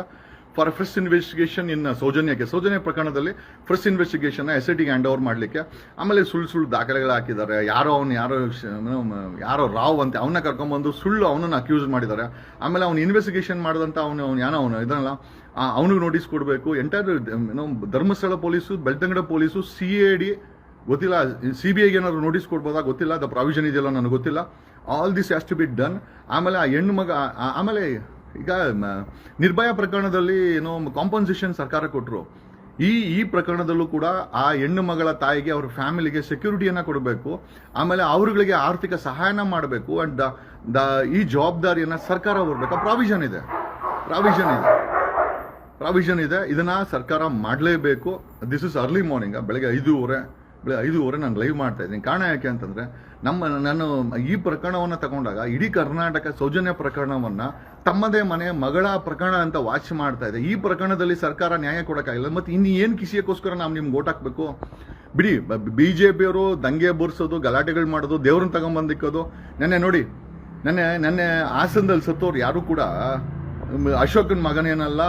for fresh investigation in ಸೌಜನ್ಯಕ್ಕೆ. Sowjanya ಪ್ರಕರಣದಲ್ಲಿ ಫ್ರೆಶ್ ಇನ್ವೆಸ್ಟಿಗೇಷನ್ ಎಸ್ ಐ ಟಿಗೆ ಹ್ಯಾಂಡ್ ಓವರ್ ಮಾಡಲಿಕ್ಕೆ. ಆಮೇಲೆ ಸುಳ್ಳು ಸುಳ್ಳು ದಾಖಲೆಗಳು ಹಾಕಿದ್ದಾರೆ. ಯಾರೋ ಅವ್ನು, ಯಾರೋ ಯಾರೋ ರಾವ್ ಅಂತ ಅವನ್ನ ಕರ್ಕೊಂಬಂದು ಸುಳ್ಳು ಅವನನ್ನು ಅಕ್ಯೂಸ್ ಮಾಡಿದ್ದಾರೆ. ಆಮೇಲೆ ಅವ್ನು ಇನ್ವೆಸ್ಟಿಗೇಷನ್ ಮಾಡಿದಂಥ ಅವನು, ಅವ್ನು ಏನೋ ಅವನು, ಇದನ್ನಲ್ಲ. ಅವನಿಗೆ ನೋಟಿಸ್ ಕೊಡಬೇಕು. Entire Dharmasthala police, Belthangady police C A D ಗೊತ್ತಿಲ್ಲ ಸಿ ಬಿ ಐಗೆ ಏನಾದ್ರು ನೋಟಿಸ್ ಕೊಡ್ಬೋದಾ? ಗೊತ್ತಿಲ್ಲ ದ ಪ್ರಾವಿಷನ್ ಇದೆಯಲ್ಲ ನನಗೆ ಗೊತ್ತಿಲ್ಲ. All this has to be done ಆಮೇಲೆ ಆ ಹೆಣ್ಣು ಮಗ ಆಮೇಲೆ ಈಗ ನಿರ್ಭಯ ಪ್ರಕರಣದಲ್ಲಿ ಏನೋ ಕಾಂಪನ್ಸೇಷನ್ ಸರ್ಕಾರ ಕೊಟ್ಟರು ಈ ಈ ಪ್ರಕರಣದಲ್ಲೂ ಕೂಡ ಆ ಹೆಣ್ಣು ಮಗಳ ತಾಯಿಗೆ ಅವ್ರ ಫ್ಯಾಮಿಲಿಗೆ ಸೆಕ್ಯೂರಿಟಿಯನ್ನು ಕೊಡಬೇಕು. ಆಮೇಲೆ ಅವರುಗಳಿಗೆ ಆರ್ಥಿಕ ಸಹಾಯನ ಮಾಡಬೇಕು. ಅಂಡ್ ದ ಈ ಜವಾಬ್ದಾರಿಯನ್ನು ಸರ್ಕಾರ ಹೊರಬೇಕು ಪ್ರಾವಿಷನ್ ಇದೆ. ಪ್ರಾವಿಷನ್ ಇದೆ. ಪ್ರಾವಿಷನ್ ಇದೆ. ಇದನ್ನ ಸರ್ಕಾರ ಮಾಡಲೇಬೇಕು. ದಿಸ್ ಇಸ್ ಅರ್ಲಿ ಮಾರ್ನಿಂಗ್ ಬೆಳಗ್ಗೆ ಐದೂವರೆ ಬೆಳಗ್ಗೆ ಐದೂವರೆ ನಾನು ಲೈವ್ ಮಾಡ್ತಾ ಇದ್ದೀನಿ. ಕಾರಣ ಯಾಕೆ ಅಂತಂದ್ರೆ, ನಮ್ಮ, ನಾನು ಈ ಪ್ರಕರಣವನ್ನು ತಗೊಂಡಾಗ, ಇಡೀ ಕರ್ನಾಟಕ ಸೌಜನ್ಯ ಪ್ರಕರಣವನ್ನ ತಮ್ಮದೇ ಮನೆ, ಮಗಳ ಪ್ರಕರಣ ಅಂತ ವಾಚ್ ಮಾಡ್ತಾ ಇದೆ. ಈ ಪ್ರಕರಣದಲ್ಲಿ ಸರ್ಕಾರ ನ್ಯಾಯ ಕೊಡೋಕ್ಕಾಗಿಲ್ಲ. ಮತ್ತೆ ಇನ್ನು ಏನು ಕಿಸಿಯಕ್ಕೋಸ್ಕರ ನಾವು ನಿಮ್ಗೆ ಓಟ್ ಹಾಕ್ಬೇಕು? ಬಿಡಿ ಪಿಯವರು ದಂಗೆ ಬೋರ್ಸೋದು, ಗಲಾಟೆಗಳು ಮಾಡೋದು, ದೇವ್ರನ್ನ ತಗೊಂಬಂದಿಕ್ಕೋದು ನೆನ್ನೆ ನೋಡಿ, ನೆನ್ನೆ ನೆನ್ನೆ ಹಾಸನದಲ್ಲಿ ಸತ್ತೋರು ಯಾರು ಕೂಡ ಅಶೋಕನ್ ಮಗನೇನಲ್ಲ,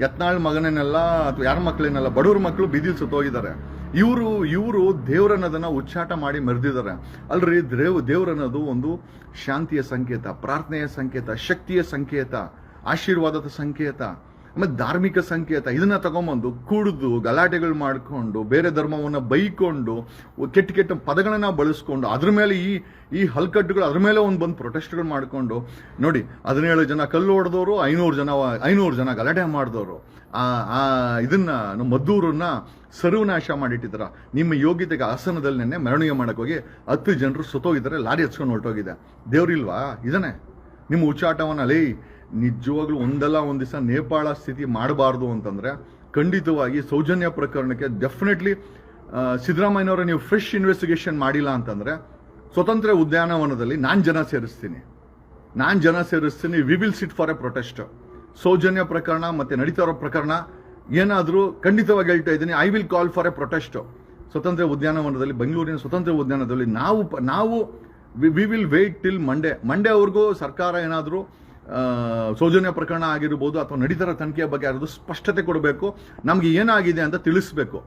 ಯತ್ನಾಳ್ ಮಗನೇನಲ್ಲ, ಅಥವಾ ಯಾರ ಮಕ್ಕಳೇನಲ್ಲ ಬಡವ್ರ ಮಕ್ಕಳು ಬಿದಿಲ್ ಸುತ್ತೋಗಿದ್ದಾರೆ. ಇವರು ಇವರು ದೇವ್ರನ್ನೋದನ್ನ ಉಚ್ಚಾಟ ಮಾಡಿ ಮೆರೆದಿದ್ದಾರೆ. ಅಲ್ರಿ, ದೇವ್, ದೇವರನ್ನೋದು ಒಂದು ಶಾಂತಿಯ ಸಂಕೇತ, ಪ್ರಾರ್ಥನೆಯ ಸಂಕೇತ, ಶಕ್ತಿಯ ಸಂಕೇತ, ಆಶೀರ್ವಾದದ ಸಂಕೇತ. ಆಮೇಲೆ ಧಾರ್ಮಿಕ ಸಂಕೇತ, ಇದನ್ನ ತಗೊಂಬಂದು ಕುಡಿದು, ಗಲಾಟೆಗಳು ಮಾಡಿಕೊಂಡು, ಬೇರೆ ಧರ್ಮವನ್ನು ಬೈಕೊಂಡು, ಕೆಟ್ಟ ಕೆಟ್ಟ ಪದಗಳನ್ನ ಬಳಸ್ಕೊಂಡು, ಅದ್ರ ಮೇಲೆ ಈ ಈ ಹಲ್ಕಟ್ಟುಗಳು, ಅದ್ರ ಮೇಲೆ ಒಂದು ಬಂದು ಪ್ರೊಟೆಸ್ಟ್ಗಳು ಮಾಡಿಕೊಂಡು, ನೋಡಿ, ಹದಿನೇಳು ಜನ ಕಲ್ಲು ಹೊಡೆದವರು ಐನೂರು ಜನ ಐನೂರು ಜನ ಗಲಾಟೆ ಮಾಡಿದವರು ಆ ಇದನ್ನ ಮದ್ದೂರನ್ನ ಸರ್ವನಾಶ ಮಾಡಿಟ್ಟಿದ್ರ. ನಿಮ್ಮ ಯೋಗ್ಯತೆಗೆ ಆಸನದಲ್ಲಿ ನೆನ್ನೆ ಮೆರವಣಿಗೆ ಮಾಡಕ್ಕೆ ಹೋಗಿ ಹತ್ತು ಜನರು ಸುತ್ತೋಗಿದ್ದಾರೆ, ಲಾರಿ ಹಚ್ಕೊಂಡು ಹೊರಟೋಗಿದೆ. ದೇವ್ರಿಲ್ವಾ? ಇದನ್ನೇ ನಿಮ್ಮ ಉಚ್ಚಾಟವನ್ನ ಲೇ ನಿಜವಾಗ್ಲೂ ಒಂದಲ್ಲ, ಒಂದು ದಿವಸ ನೇಪಾಳ ಸ್ಥಿತಿ ಮಾಡಬಾರ್ದು ಅಂತಂದ್ರೆ ಖಂಡಿತವಾಗಿ ಸೌಜನ್ಯ ಪ್ರಕರಣಕ್ಕೆ ಡೆಫಿನೆಟ್ಲಿ ಸಿದ್ದರಾಮಯ್ಯನವರ ನೀವು ಫ್ರೆಶ್ ಇನ್ವೆಸ್ಟಿಗೇಷನ್ ಮಾಡಿಲ್ಲ ಅಂತಂದ್ರೆ ಸ್ವತಂತ್ರ ಉದ್ಯಾನವನದಲ್ಲಿ ನಾನು ಜನ ಸೇರಿಸ್ತೀನಿ. ನಾನು ಜನ ಸೇರಿಸ್ತೀನಿ we will sit for a protest Sowjanya ಪ್ರಕರಣ ಮತ್ತೆ ನಡೀತಾ ಪ್ರಕರಣ ಏನಾದರೂ ಖಂಡಿತವಾಗಿ ಹೇಳ್ತಾ ಇದ್ದೀನಿ I will call for a protest ಸ್ವತಂತ್ರ ಉದ್ಯಾನವನದಲ್ಲಿ, ಬೆಂಗಳೂರಿನ ಸ್ವತಂತ್ರ ಉದ್ಯಾನದಲ್ಲಿ ನಾವು ನಾವು we will wait till Monday ಅವ್ರಿಗೂ ಸರ್ಕಾರ ಏನಾದರೂ ಸೌಜನ್ಯ ಪ್ರಕರಣ ಆಗಿರ್ಬೋದು ಅಥವಾ ನಡೀತಾರ ತನಿಖೆಯ ಬಗ್ಗೆ ಯಾರಾದ್ರೂ ಸ್ಪಷ್ಟತೆ ಕೊಡಬೇಕು, ನಮಗೆ ಏನಾಗಿದೆ ಅಂತ ತಿಳಿಸ್ಬೇಕು.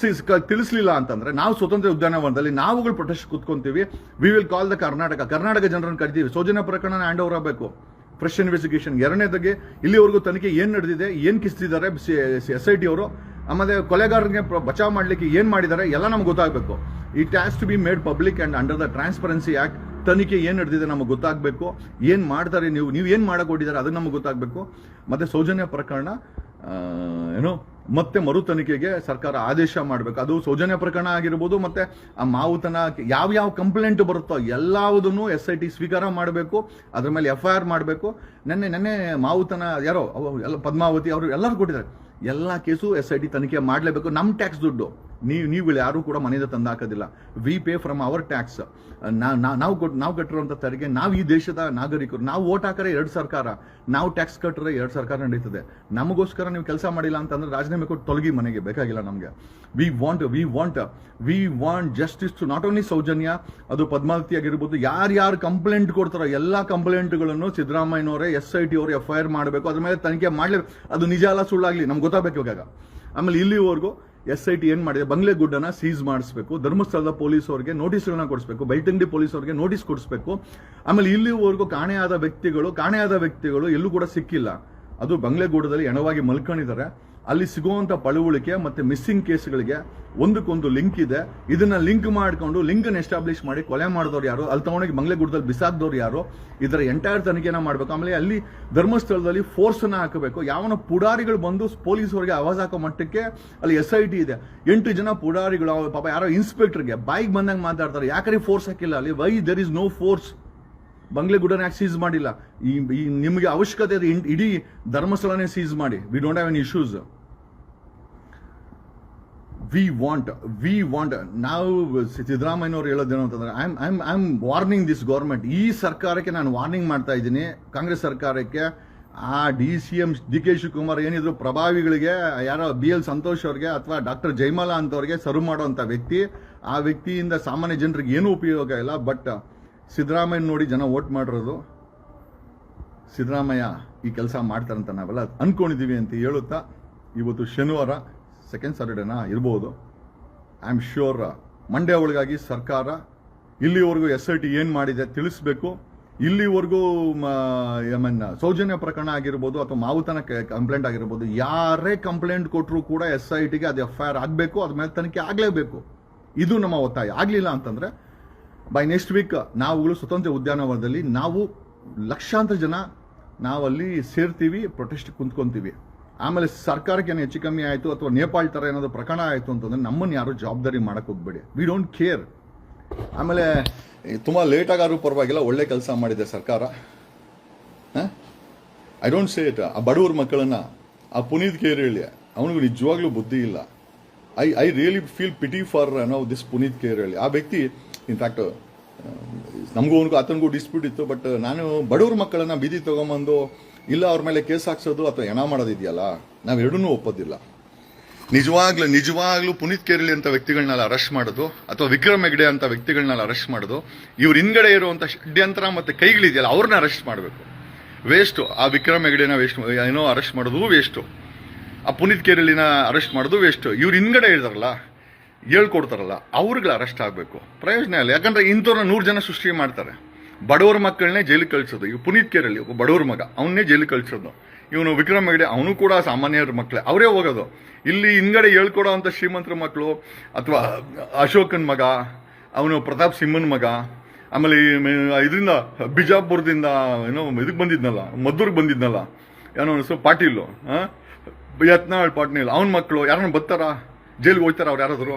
ಸಿ- ತಿಳಿಸ್ಲಿಲ್ಲ ಅಂತಂದ್ರೆ ನಾವು ಸ್ವತಂತ್ರ ಉದ್ಯಾನವನದಲ್ಲಿ ನಾವುಗಳು protest ಕೂತ್ಕೊಂತೀವಿ. We will call the Karnataka Karnataka ಜನರನ್ನು ಕರಿತೀವಿ. ಸೌಜನ್ಯ ಪ್ರಕರಣ ಹ್ಯಾಂಡ್ ಓವರ್ ಆಗಬೇಕು. ಫ್ರೆಶ್ ಇನ್ವೆಸ್ಟಿಗೇಷನ್ ಎರಡನೇದಾಗಿ ಇಲ್ಲಿವರೆಗೂ ತನಿಖೆ ಏನು ನಡೆದಿದೆ, ಏನು ಕಿಸ್ತಿದ್ದಾರೆ ಎಸ್ ಐ ಟಿ ಅವರು, ಆಮೇಲೆ ಕೊಲೆಗಾರರಿಗೆ ಬಚಾವ್ ಮಾಡಲಿಕ್ಕೆ ಏನು ಮಾಡಿದ್ದಾರೆ, ಎಲ್ಲ ನಮ್ಗೆ ಗೊತ್ತಾಗಬೇಕು. It has to be made public and under the transparency act ತನಿಖೆ ಏನು ನಡೆದಿದೆ ನಮಗೆ ಗೊತ್ತಾಗಬೇಕು, ಏನು ಮಾಡ್ತಾರೆ ನೀವು ನೀವು ಏನು ಮಾಡಕ್ ಹೊಟ್ಟಿದ್ದಾರೆ ಅದು ನಮಗೆ ಗೊತ್ತಾಗಬೇಕು. ಮತ್ತೆ ಸೌಜನ್ಯ ಪ್ರಕರಣ ಏನು, ಮತ್ತೆ ಮರು ತನಿಖೆಗೆ ಸರ್ಕಾರ ಆದೇಶ ಮಾಡಬೇಕು. ಅದು ಸೌಜನ್ಯ ಪ್ರಕರಣ ಆಗಿರ್ಬೋದು, ಮತ್ತೆ ಆ ಮಾವುತನ ಯಾವ ಯಾವ ಕಂಪ್ಲೇಂಟ್ ಬರುತ್ತೋ ಎಲ್ಲವುದನ್ನು ಎಸ್ ಐ ಟಿ ಸ್ವೀಕಾರ ಮಾಡಬೇಕು, ಅದ್ರ ಮೇಲೆ ಎಫ್ ಐ ಆರ್ ಮಾಡಬೇಕು. ನೆನ್ನೆ ನೆನ್ನೆ ಮಾವುತನ ಯಾರೋ ಎಲ್ಲ ಪದ್ಮಾವತಿ ಅವರು ಎಲ್ಲರೂ ಕೊಟ್ಟಿದ್ದಾರೆ. ಎಲ್ಲ ಕೇಸು ಎಸ್ ಐ ಟಿ ತನಿಖೆ ಮಾಡಲೇಬೇಕು. ನಮ್ಮ ಟ್ಯಾಕ್ಸ್ ದುಡ್ಡು. ನೀವು ನೀವು ಯಾರು ಕೂಡ ಮನೆಯಿಂದ ತಂದು ಹಾಕೋದಿಲ್ಲ we pay from our tax ನಾವು ನಾವು ಕಟ್ಟಿರುವಂಥ ತೆರಿಗೆ, ನಾವು ಈ ದೇಶದ ನಾಗರಿಕರು. ನಾವು ಓಟ್ ಹಾಕರೆ ಎರಡು ಸರ್ಕಾರ, ನಾವು ಟ್ಯಾಕ್ಸ್ ಕಟ್ಟರೆ ಎರಡು ಸರ್ಕಾರ ನಡೀತದೆ. ನಮಗೋಸ್ಕರ ನೀವು ಕೆಲಸ ಮಾಡಿಲ್ಲ ಅಂತಂದ್ರೆ ರಾಜೀನಾಮೆ ಕೊಟ್ಟು ತೊಲಗಿ ಮನೆಗೆ, ಬೇಕಾಗಿಲ್ಲ ನಮಗೆ. We want we want we want justice to not only Sowjanya, ಅದು ಪದ್ಮಾವತಿ ಆಗಿರ್ಬೋದು ಯಾರ್ಯಾರು ಕಂಪ್ಲೇಂಟ್ ಕೊಡ್ತಾರೋ ಎಲ್ಲ ಕಂಪ್ಲೇಂಟ್ಗಳನ್ನು ಸಿದ್ದರಾಮಯ್ಯನವರೇ ಎಸ್ ಐ ಟಿ ಅವರು ಎಫ್ ಐ ಆರ್ ಮಾಡಬೇಕು. ಅದ್ರ ಮೇಲೆ ತನಿಖೆ ಮಾಡಲೇ ಅದು ನಿಜ ಅಲ್ಲ ಸುಳ್ಳಾಗ್ಲಿ, ನಮ್ಗೆ ಗೊತ್ತಾಗಬೇಕು ಇವಾಗ. ಆಮೇಲೆ ಇಲ್ಲಿವರೆಗೂ ಎಸ್ ಐ ಟಿ ಏನ್ ಮಾಡಿದೆ? ಬಂಗ್ಲೆ ಗುಡ್ಡನ ಸೀಸ್ ಮಾಡಿಸ್ಬೇಕು. ಧರ್ಮಸ್ಥಳದ ಪೊಲೀಸ್ ಅವರಿಗೆ ನೋಟಿಸ್ಗಳನ್ನ ಕೊಡಿಸಬೇಕು. ಬೆಳ್ತಂಗಡಿ ಪೊಲೀಸ್ ಅವರಿಗೆ ನೋಟಿಸ್ ಕೊಡಿಸ್ಬೇಕು. ಆಮೇಲೆ ಇಲ್ಲಿವರೆಗೂ ಕಾಣೆಯಾದ ವ್ಯಕ್ತಿಗಳು ಕಾಣೆಯಾದ ವ್ಯಕ್ತಿಗಳು ಎಲ್ಲೂ ಕೂಡ ಸಿಕ್ಕಿಲ್ಲ. ಅದು ಬಂಗ್ಲೆಗೂಡದಲ್ಲಿ ಎಣವಾಗಿ ಮಲ್ಕೊಂಡಿದ್ದಾರೆ. ಅಲ್ಲಿ ಸಿಗುವಂತ ಪಳುವಳಿಕೆ ಮತ್ತೆ ಮಿಸ್ಸಿಂಗ್ ಕೇಸ್ಗಳಿಗೆ ಒಂದಕ್ಕೊಂದು ಲಿಂಕ್ ಇದೆ. ಇದನ್ನ ಲಿಂಕ್ ಮಾಡಿಕೊಂಡು ಲಿಂಕ್ ಎಸ್ಟಾಬ್ಲಿಷ್ ಮಾಡಿ, ಕೊಲೆ ಮಾಡಿದವ್ರು ಯಾರು, ಅಲ್ಲಿ ತಗೊಂಡೋಗಿ ಮಂಗ್ಲೆಗುಡ್ದಲ್ಲಿ ಬಿಸಾಕ್ದವ್ರು ಯಾರು ಇದರ ಎಂಟೈರ್ ತನಿಖೆನ ಮಾಡಬೇಕು. ಆಮೇಲೆ ಅಲ್ಲಿ ಧರ್ಮಸ್ಥಳದಲ್ಲಿ ಫೋರ್ಸ್ ಅನ್ನ ಹಾಕಬೇಕು. ಯಾವನ ಪುಡಾರಿಗಳು ಬಂದು ಪೊಲೀಸರಿಗೆ ಆವಾಜ್ ಹಾಕೋ ಮಟ್ಟಕ್ಕೆ ಅಲ್ಲಿ ಎಸ್ ಐ ಟಿ ಇದೆ. ಎಂಟು ಜನ ಪುಡಾರಿಗಳು ಪಾಪ ಯಾರೋ ಇನ್ಸ್ಪೆಕ್ಟರ್ಗೆ ಬೈಕ್ ಬಂದಂಗೆ ಮಾತಾಡ್ತಾರೆ. ಯಾಕಂದ್ರೆ ಫೋರ್ಸ್ ಹಾಕಿಲ್ಲ? ಅಲ್ಲಿ why there is no force ಬಂಗ್ಲೆಗುಡನ ಯಾಕೆ ಸೀಸ್ ಮಾಡಿಲ್ಲ? ಈ ನಿಮಗೆ ಅವಶ್ಯಕತೆ ಇಡೀ ಧರ್ಮಸ್ಥಳನೇ ಸೀಸ್ ಮಾಡಿ. We don't have any issues we want we want ನಾವು ಸಿದ್ದರಾಮಯ್ಯನವ್ರು ಹೇಳೋದೇನು ಅಂತಂದ್ರೆ I I'm I am warning this government ಈ ಸರ್ಕಾರಕ್ಕೆ ನಾನು ವಾರ್ನಿಂಗ್ ಮಾಡ್ತಾ ಇದ್ದೀನಿ. ಕಾಂಗ್ರೆಸ್ ಸರ್ಕಾರಕ್ಕೆ, ಆ D C M D K Shivakumar ಏನಿದ್ರು ಪ್ರಭಾವಿಗಳಿಗೆ, ಯಾರೋ ಬಿ ಎಲ್ ಸಂತೋಷ್ ಅವ್ರಿಗೆ ಅಥವಾ ಡಾಕ್ಟರ್ ಜಯಮಾಲಾ ಅಂತವ್ರಿಗೆ ಸರ್ವ್ ಮಾಡುವಂಥ ವ್ಯಕ್ತಿ, ಆ ವ್ಯಕ್ತಿಯಿಂದ ಸಾಮಾನ್ಯ ಜನರಿಗೆ ಏನೂ ಉಪಯೋಗ ಇಲ್ಲ. ಬಟ್ ಸಿದ್ದರಾಮಯ್ಯ ನೋಡಿ ಜನ ವೋಟ್ ಮಾಡಿರೋದು. ಸಿದ್ದರಾಮಯ್ಯ ಈ ಕೆಲಸ ಮಾಡ್ತಾರಂತ ನಾವೆಲ್ಲ ಅಂದ್ಕೊಂಡಿದ್ದೀವಿ ಅಂತ ಹೇಳುತ್ತಾ, ಇವತ್ತು ಶನಿವಾರ ಸೆಕೆಂಡ್ ಸ್ಯಾಟರ್ಡೇನಾ ಇರ್ಬೋದು. ಐ ಆಮ್ ಶ್ಯೂರ್ ಮಂಡ್ಯ ಒಳಗಾಗಿ ಸರ್ಕಾರ ಇಲ್ಲಿವರೆಗೂ ಎಸ್ ಐ ಟಿ ಏನು ಮಾಡಿದೆ ತಿಳಿಸ್ಬೇಕು. ಇಲ್ಲಿವರೆಗೂ ಮೀನ್ ಸೌಜನ್ಯ ಪ್ರಕರಣ ಆಗಿರ್ಬೋದು ಅಥವಾ ಮಾವುತನ ಕಂಪ್ಲೇಂಟ್ ಆಗಿರ್ಬೋದು, ಯಾರೇ ಕಂಪ್ಲೇಂಟ್ ಕೊಟ್ಟರು ಕೂಡ ಎಸ್ ಐ ಟಿಗೆ ಅದು ಎಫ್ ಐ ಆರ್ ಆಗಬೇಕು, ಅದ್ರ ಮೇಲೆ ತನಿಖೆ ಆಗಲೇಬೇಕು. ಇದು ನಮ್ಮ ಒತ್ತಾಯ. ಆಗಲಿಲ್ಲ ಅಂತಂದರೆ ಬೈ ನೆಕ್ಸ್ಟ್ ವೀಕ್ ನಾವುಗಳು ಸ್ವತಂತ್ರ ಉದ್ಯಾನವನದಲ್ಲಿ ನಾವು ಲಕ್ಷಾಂತರ ಜನ ನಾವಲ್ಲಿ ಸೇರ್ತೀವಿ ಪ್ರೊಟೆಸ್ಟ್ ಕುಂತ್ಕೊಂತೀವಿ. ಆಮೇಲೆ ಸರ್ಕಾರಕ್ಕೆ ಏನು ಹೆಚ್ಚು ಕಮ್ಮಿ ಆಯಿತು ಅಥವಾ ನೇಪಾಳ್ ಥರ ಏನಾದರೂ ಪ್ರಕರಣ ಆಯಿತು ಅಂತಂದ್ರೆ ನಮ್ಮನ್ನು ಯಾರು ಜವಾಬ್ದಾರಿ ಮಾಡೋಕ್ಕೆ ಹೋಗ್ಬೇಡಿ. ವಿ ಡೋಂಟ್ ಕೇರ್ ಆಮೇಲೆ ತುಂಬ ಲೇಟಾಗಾದ್ರೂ ಪರವಾಗಿಲ್ಲ, ಒಳ್ಳೆ ಕೆಲಸ ಮಾಡಿದೆ ಸರ್ಕಾರ. ಐ ಡೋಂಟ್ ಸೇ ಇಟ್ ಆ ಬಡವ್ರ ಮಕ್ಕಳನ್ನ, ಆ ಪುನೀತ್ ಕೇರಳಿ ಅವನಿಗೂ ನಿಜವಾಗ್ಲೂ ಬುದ್ಧಿ ಇಲ್ಲ. I I really feel pity for no this Puneeth Kerehalli ಆ ವ್ಯಕ್ತಿ ಇನ್ಫ್ಯಾಕ್ಟ್ ನಮಗೂ ಅವನಿಗೂ, ಆತನಿಗೂ ಡಿಸ್ಪ್ಯೂಟ್ ಇತ್ತು ಬಟ್ ನಾನು ಬಡವ್ರ ಮಕ್ಕಳನ್ನ ಬೀದಿ ತಗೊಂಬಂದು ಇಲ್ಲ, ಅವ್ರ ಮೇಲೆ ಕೇಸ್ ಹಾಕ್ಸೋದು ಅಥವಾ ಹೆಣ ಮಾಡೋದಿದೆಯಲ್ಲ ನಾವು ಎರಡೂ ಒಪ್ಪೋದಿಲ್ಲ. ನಿಜವಾಗ್ಲೂ ನಿಜವಾಗ್ಲೂ ಪುನೀತ್ ಕೇರಳಿ ಅಂತ ವ್ಯಕ್ತಿಗಳನ್ನೆಲ್ಲ ಅರೆಸ್ಟ್ ಮಾಡೋದು, ಅಥವಾ ವಿಕ್ರಮ್ ಹೆಗ್ಡೆ ಅಂತ ವ್ಯಕ್ತಿಗಳನ್ನೆಲ್ಲ ಅರೆಸ್ಟ್ ಮಾಡೋದು, ಇವ್ರ ಹಿಂದ್ಗಡೆ ಇರುವಂತ ಷಡ್ಯಂತ್ರ ಮತ್ತೆ ಕೈಗಳಿದೆಯಲ್ಲ ಅವ್ರನ್ನ ಅರೆಸ್ಟ್ ಮಾಡಬೇಕು. ವೇಸ್ಟು ಆ ವಿಕ್ರಮ್ ಹೆಗ್ಡೆನ ವೇಸ್ಟ್ ಏನೋ ಅರೆಸ್ಟ್ ಮಾಡೋದು ವೇಸ್ಟು ಆ ಪುನೀತ್ ಕೇರಳಿನ ಅರೆಸ್ಟ್ ಮಾಡೋದು ವೇಸ್ಟು ಇವ್ರ ಹಿಂದ್ಗಡೆ ಇದಾರಲ್ಲ ಹೇಳ್ಕೊಡ್ತಾರಲ್ಲ ಅವ್ರಿಗೆ ಅರೆಸ್ಟ್ ಆಗಬೇಕು. ಪ್ರಯೋಜನ ಇಲ್ಲ. ಯಾಕಂದ್ರೆ ಇಂಥವ್ರನ್ನ ನೂರು ಜನ ಸೃಷ್ಟಿ ಮಾಡ್ತಾರೆ. ಬಡವರ ಮಕ್ಕಳನ್ನೇ ಜೈಲಿಗೆ ಕಳಿಸೋದು. ಇವ್ ಪುನೀತ್ ಕೇರಳಿ ಒಬ್ಬ ಬಡವರ ಮಗ, ಅವನ್ನೇ ಜೈಲು ಕಳಿಸೋದು. ಇವನು ವಿಕ್ರಮ್ ಹೆಗಡೆ, ಅವನು ಕೂಡ ಸಾಮಾನ್ಯರ ಮಕ್ಕಳೇ ಅವರೇ ಹೋಗೋದು. ಇಲ್ಲಿ ಹಿಂದ್ಗಡೆ ಹೇಳ್ಕೊಡೋ ಅಂತ ಶ್ರೀಮಂತರ ಮಕ್ಕಳು ಅಥವಾ ಅಶೋಕನ್ ಮಗ, ಅವನು ಪ್ರತಾಪ್ ಸಿಂಹನ್ ಮಗ, ಆಮೇಲೆ ಇದರಿಂದ ಬಿಜಾಪುರದಿಂದ ಏನೋ ಇದಕ್ಕೆ ಬಂದಿದ್ನಲ್ಲ, ಮದ್ದೂರ್ಗೆ ಬಂದಿದ್ನಲ್ಲ, ಏನೋ ಹೆಸರು ಪಾಟೀಲು? ಯತ್ನಾಳ್ ಪಾಟೀಲ್ ಅವನ ಮಕ್ಕಳು ಯಾರನ್ನ ಬರ್ತಾರ ಜೈಲಿಗೆ ಹೋಗ್ತಾರ ಅವ್ರು ಯಾರಾದ್ರು?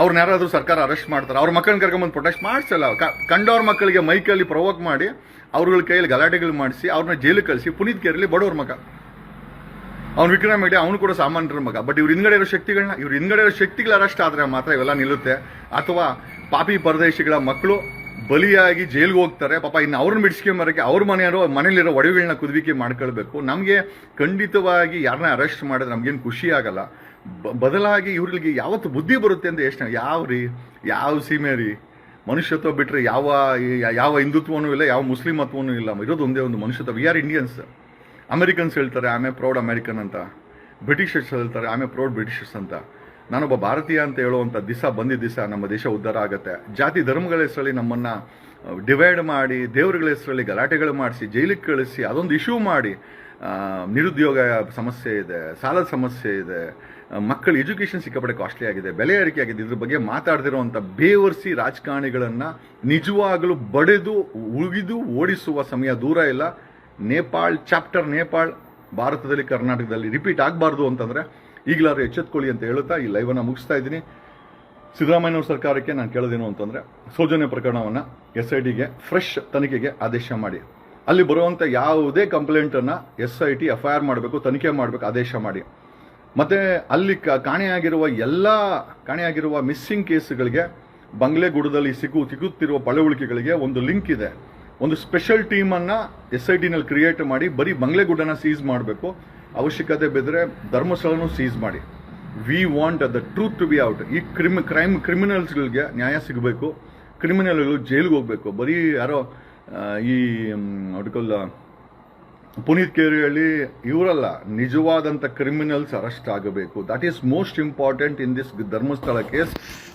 ಅವ್ರನ್ನ ಯಾರಾದರೂ ಸರ್ಕಾರ ಅರೆಸ್ಟ್ ಮಾಡ್ತಾರೆ? ಅವ್ರ ಮಕ್ಕಳನ್ನ ಕರ್ಕೊಂಬಂದು ಪ್ರೊಟೆಸ್ಟ್ ಮಾಡಿಸಲ್ಲ ಕಂಡವ್ರ ಮಕ್ಕಳಿಗೆ ಮೈಕಲ್ಲಿ ಪ್ರವೋಕ್ ಮಾಡಿ, ಅವ್ರಗಳ ಕೈಯಲ್ಲಿ ಗಲಾಟೆಗಳು ಮಾಡಿಸಿ ಅವ್ರನ್ನ ಜೈಲಿಗೆ ಕಳಿಸಿ, ಪುನೀತ್ ಕೇರಳಿ ಬಡವ್ರ ಮಗ. ಅವ್ನು ವಿಕ್ರಮ ಮೇಡಿ ಅವನು ಕೂಡ ಸಾಮಾನ್ಯರ ಮಗ. ಬಟ್ ಇವ್ರ ಹಿಂದ್ಗಡೆ ಇರೋ ಶಕ್ತಿಗಳನ್ನ ಇವ್ರ ಹಿಂದ್ಗಡೆ ಇರೋ ಶಕ್ತಿಗಳ ಅರೆಸ್ಟ್ ಆದರೆ ಮಾತ್ರ ಇವೆಲ್ಲ ನಿಲ್ಲುತ್ತೆ. ಅಥವಾ ಪಾಪಿ ಪರದೇಶಿಗಳ ಮಕ್ಕಳು ಬಲಿಯಾಗಿ ಜೈಲ್ಗೆ ಹೋಗ್ತಾರೆ. ಪಾಪ ಇನ್ನು ಅವ್ರನ್ನ ಬಿಡಿಸ್ಕೊಂಬರೋಕ್ಕೆ ಅವ್ರ ಮನೆಯವರು ಮನೇಲಿರೋ ಒಡವೆಗಳನ್ನ ಕುದುವಿಕೆ ಮಾಡ್ಕೊಳ್ಬೇಕು. ನಮಗೆ ಖಂಡಿತವಾಗಿ ಯಾರನ್ನ ಅರೆಸ್ಟ್ ಮಾಡಿದ್ರೆ ನಮಗೇನು ಖುಷಿ ಆಗಲ್ಲ. ಬದಲಾಗಿ ಇವ್ರಿಗೆ ಯಾವತ್ತು ಬುದ್ಧಿ ಬರುತ್ತೆ ಅಂತ ಎಷ್ಟು ಯಾವ ರೀ, ಯಾವ ಸೀಮೆ ರೀ? ಮನುಷ್ಯತ್ವ ಬಿಟ್ಟರೆ ಯಾವ ಯಾವ ಹಿಂದುತ್ವನೂ ಇಲ್ಲ, ಯಾವ ಮುಸ್ಲಿಮತ್ವನೂ ಇಲ್ಲ. ಇರೋದು ಒಂದೇ ಒಂದು ಮನುಷ್ಯತ್ವ. ವಿ ಆರ್ ಇಂಡಿಯನ್ಸ್ ಅಮೆರಿಕನ್ಸ್ ಹೇಳ್ತಾರೆ ಆಮೆ ಪ್ರೌಡ್ ಅಮೆರಿಕನ್ ಅಂತ. ಬ್ರಿಟಿಷರ್ಸ್ ಹೇಳ್ತಾರೆ ಆಮೆ ಪ್ರೌಡ್ ಬ್ರಿಟಿಷರ್ಸ್ ಅಂತ. ನಾನೊಬ್ಬ ಭಾರತೀಯ ಅಂತ ಹೇಳುವಂಥ ದಿಸ ಬಂದಿದ್ದ ದಿವಸ ನಮ್ಮ ದೇಶ ಉದ್ಧಾರ ಆಗುತ್ತೆ. ಜಾತಿ ಧರ್ಮಗಳ ಹೆಸರಲ್ಲಿ ನಮ್ಮನ್ನು ಡಿವೈಡ್ ಮಾಡಿ, ದೇವರುಗಳ ಹೆಸರಲ್ಲಿ ಗಲಾಟೆಗಳು ಮಾಡಿಸಿ, ಜೈಲಿಗೆ ಕಳಿಸಿ, ಅದೊಂದು ಇಶ್ಯೂ ಮಾಡಿ ನಿರುದ್ಯೋಗ ಸಮಸ್ಯೆ ಇದೆ, ಸಾಲದ ಸಮಸ್ಯೆ ಇದೆ ಮಕ್ಕಳ ಎಜುಕೇಷನ್ ಸಿಕ್ಕಾಪಡೆ ಕಾಸ್ಟ್ಲಿ ಆಗಿದೆ. ಬೆಲೆ ಏರಿಕೆ ಆಗಿದೆ. ಇದ್ರ ಬಗ್ಗೆ ಮಾತಾಡ್ದಿರುವಂಥ ಬೇವರ್ಸಿ ರಾಜಕಾರಣಿಗಳನ್ನು ನಿಜವಾಗಲೂ ಬಡಿದು ಉಳಿದು ಓಡಿಸುವ ಸಮಯ ದೂರ ಇಲ್ಲ. ನೇಪಾಳ್ ಚಾಪ್ಟರ್ ನೇಪಾಳ್, ಭಾರತದಲ್ಲಿ ಕರ್ನಾಟಕದಲ್ಲಿ ರಿಪೀಟ್ ಆಗಬಾರ್ದು ಅಂತಂದ್ರೆ ಈಗಲಾದ್ರೂ ಎಚ್ಚೆತ್ಕೊಳ್ಳಿ ಅಂತ ಹೇಳುತ್ತಾ ಈ ಲೈವನ್ನು ಮುಗಿಸ್ತಾ ಇದ್ದೀನಿ. ಸಿದ್ದರಾಮಯ್ಯವ್ರ ಸರ್ಕಾರಕ್ಕೆ ನಾನು ಕೇಳೋದೇನು ಅಂತಂದ್ರೆ ಸೌಜನ್ಯ ಪ್ರಕರಣವನ್ನ ಎಸ್ ಐ ಟಿಗೆ ಫ್ರೆಶ್ ತನಿಖೆಗೆ ಆದೇಶ ಮಾಡಿ. ಅಲ್ಲಿ ಬರುವಂತ ಯಾವುದೇ ಕಂಪ್ಲೇಂಟ್ ಅನ್ನ S I T F I R ಮಾಡಬೇಕು, ತನಿಖೆ ಮಾಡಬೇಕು, ಆದೇಶ ಮಾಡಿ. ಮತ್ತೆ ಅಲ್ಲಿ ಕಾಣೆಯಾಗಿರುವ ಎಲ್ಲ, ಕಾಣೆಯಾಗಿರುವ ಮಿಸ್ಸಿಂಗ್ ಕೇಸ್ಗಳಿಗೆ ಬಂಗ್ಲೆಗೂಡದಲ್ಲಿ ಸಿಗು, ಸಿಗುತ್ತಿರುವ ಪಳವಳಿಕೆಗಳಿಗೆ ಒಂದು ಲಿಂಕ್ ಇದೆ. ಒಂದು ಸ್ಪೆಷಲ್ ಟೀಮನ್ನು ಎಸ್ ಐ ಟಿನಲ್ಲಿ ಕ್ರಿಯೇಟ್ ಮಾಡಿ, ಬರೀ ಬಂಗ್ಲೆಗೂಡನ ಸೀಸ್ ಮಾಡಬೇಕು. ಅವಶ್ಯಕತೆ ಬಿದ್ದರೆ ಧರ್ಮಸ್ಥಳನೂ ಸೀಸ್ ಮಾಡಿ. We want the truth to be out ಈ ಕ್ರಿಮಿ ಕ್ರೈಮ್ ಕ್ರಿಮಿನಲ್ಸ್ಗಳಿಗೆ ನ್ಯಾಯ ಸಿಗಬೇಕು. ಕ್ರಿಮಿನಲ್ಗಳು ಜೈಲಿಗೆ ಹೋಗಬೇಕು. ಬರೀ ಯಾರೋ ಈ ಅಡ್ಕೊಲ್ಲ ಪುನೀತ್ ಕೇರಿಯಲ್ಲಿ ಇವರಲ್ಲ ನಿಜವಾದಂಥ ಕ್ರಿಮಿನಲ್ಸ್ ಅರೆಸ್ಟ್ ಆಗಬೇಕು. That is most important in this Dharmasthala case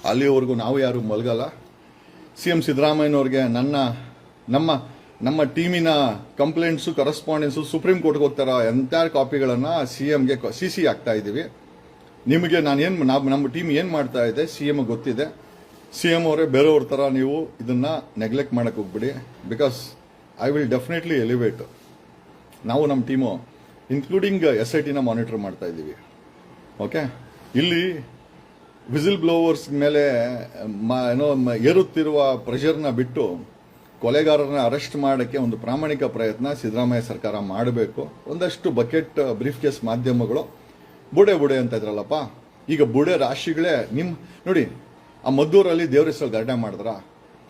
ಅಲ್ಲಿವರೆಗೂ ನಾವು ಯಾರು ಮಲಗಲ್ಲ. ಸಿ ಎಂ ಸಿದ್ದರಾಮಯ್ಯನವ್ರಿಗೆ ನನ್ನ, ನಮ್ಮ ನಮ್ಮ ಟೀಮಿನ ಕಂಪ್ಲೇಂಟ್ಸು ಕರೆಸ್ಪಾಂಡೆನ್ಸು ಸುಪ್ರೀಂ ಕೋರ್ಟ್ಗೆ ಹೋಗ್ತಾರ ಎಂಥ ಕಾಪಿಗಳನ್ನು ಸಿ ಎಮ್ಗೆ ಸಿ ಸಿ ಆಗ್ತಾ ಇದ್ದೀವಿ ನಿಮಗೆ ನಾನು ಏನು ನಮ್ಮ ಟೀಮ್ ಏನು ಮಾಡ್ತಾ ಇದೆ, ಸಿ ಎಂ ಗೊತ್ತಿದೆ. ಸಿ ಎಂ ಅವರೇ ಬೇರೆಯವ್ರ ಥರ ನೀವು ಇದನ್ನು ನೆಗ್ಲೆಕ್ಟ್ ಮಾಡೋಕ್ಕೆ ಹೋಗ್ಬಿಡಿ because I will definitely elevate ನಾವು ನಮ್ಮ ಟೀಮು ಇನ್ಕ್ಲೂಡಿಂಗ್ ಎಸ್ ಐ ಟಿನ ಮಾನಿಟರ್ ಮಾಡ್ತಾ ಇದ್ದೀವಿ. ಓಕೆ ಇಲ್ಲಿ ವಿಸಿಲ್ ಬ್ಲೋವರ್ಸ್ ಮೇಲೆ ಏನೋ ಏರುತ್ತಿರುವ ಪ್ರೆಷರ್ನ ಬಿಟ್ಟು ಕೊಲೆಗಾರರನ್ನ ಅರೆಸ್ಟ್ ಮಾಡೋಕ್ಕೆ ಒಂದು ಪ್ರಾಮಾಣಿಕ ಪ್ರಯತ್ನ ಸಿದ್ದರಾಮಯ್ಯ ಸರ್ಕಾರ ಮಾಡಬೇಕು. ಒಂದಷ್ಟು ಬಕೆಟ್ ಬ್ರೀಫ್ ಕೇಸ್ ಮಾಧ್ಯಮಗಳು ಬುಡೆ ಬುಡೆ ಅಂತ ಇದ್ರಲ್ಲಪ್ಪ. ಈಗ ಬುಡೆ ರಾಶಿಗಳೇ ನಿಮ್ಮ ನೋಡಿ, ಆ ಮದ್ದೂರಲ್ಲಿ ದೇವ್ರ ಹೆಸರು ಗರ್ಡೆ ಮಾಡಿದ್ರ?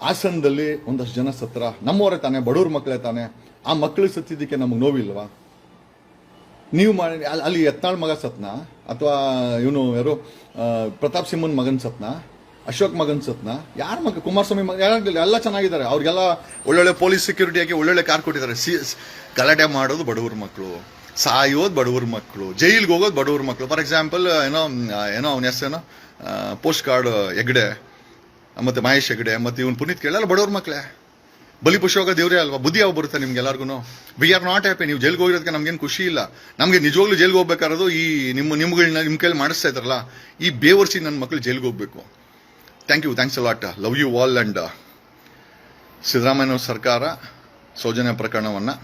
ಹಾಸನದಲ್ಲಿ ಒಂದಷ್ಟು ಜನ ಸತ್ರ. ನಮ್ಮವರೇ ತಾನೆ, ಬಡವ್ರ ಮಕ್ಕಳೇ ತಾನೆ. ಆ ಮಕ್ಕಳು ಸತ್ತಿದ್ದಕ್ಕೆ ನಮಗೆ ನೋವಿಲ್ವಾ? ನೀವು ಮಾಡಿ ಅಲ್ಲಿ- ಯತ್ನಾಳ್ ಮಗ ಸತ್ನ? ಅಥವಾ ಇವನು ಯಾರು? ಪ್ರತಾಪ್ ಸಿಂಹನ್ ಮಗನ್ ಸತ್ನ? ಅಶೋಕ್ ಮಗನ್ ಸತ್ನ? ಯಾರ ಮಗ? ಕುಮಾರಸ್ವಾಮಿ ಮಗ ಯಾರಾಗಲಿಲ್ಲ ಎಲ್ಲ ಚೆನ್ನಾಗಿದ್ದಾರೆ. ಅವ್ರಿಗೆಲ್ಲ ಒಳ್ಳೊಳ್ಳೆ ಪೊಲೀಸ್ ಸೆಕ್ಯೂರಿಟಿ ಆಗಿ ಒಳ್ಳೊಳ್ಳೆ ಕಾರ್ ಕೊಟ್ಟಿದ್ದಾರೆ. ಸಿ ಗಲಾಟೆ ಮಾಡೋದು ಬಡವ್ರ ಮಕ್ಕಳು ಸಾಯೋದು ಬಡವ್ರ ಮಕ್ಕಳು ಜೈಲಿಗೆ ಹೋಗೋದು ಬಡವ್ರ ಮಕ್ಕಳು ಫಾರ್ ಎಕ್ಸಾಂಪಲ್ ಏನೋ ಏನೋ ಅವನ ಹೆಸರೇನೋ ಪೋಸ್ಟ್ ಕಾರ್ಡ್ ಹೆಗ್ಡೆ ಮತ್ತು ಮಹೇಶ್ ಹೆಗ್ಡೆ ಮತ್ತು ಇವನು ಪುನೀತ್ ಕೇಳಲ್ಲ ಬಡವ್ರ ಮಕ್ಕಳೇ ಬಲಿಪಶುವಾಗ ದೇವರೇ ಅಲ್ವಾ? ಬುದ್ಧಿ ಯಾವ ಬರುತ್ತೆ ನಿಮ್ಗೆ ಎಲ್ಲರಿಗೂ ವಿ ಆರ್ ನಾಟ್ ಹ್ಯಾಪಿ ನೀವು ಜೈಲ್ಗೆ ಹೋಗಿರೋದಕ್ಕೆ ನಮ್ಗೇನು ಖುಷಿ ಇಲ್ಲ. ನಮಗೆ ನಿಜವಾಗ್ಲೂ ಜೈಲ್ಗೆ ಹೋಗ್ಬೇಕಾರೋದು ಈ ನಿಮ್ಮ ನಿಮ್ಗಳನ್ನ ನಿಮ್ಮ ಕೈಲಿ ಮಾಡಿಸ್ತಾ ಇದ್ರಲ್ಲ, ಈ ಬೇವರ್ಸಿ ನನ್ನ ಮಕ್ಕಳು ಜೈಲ್ಗೆ ಹೋಗ್ಬೇಕು. Thank you thanks a lot love you all and Siddaramaiah ಸರ್ಕಾರ ಸೌಜನ್ಯ ಪ್ರಕರಣವನ್ನು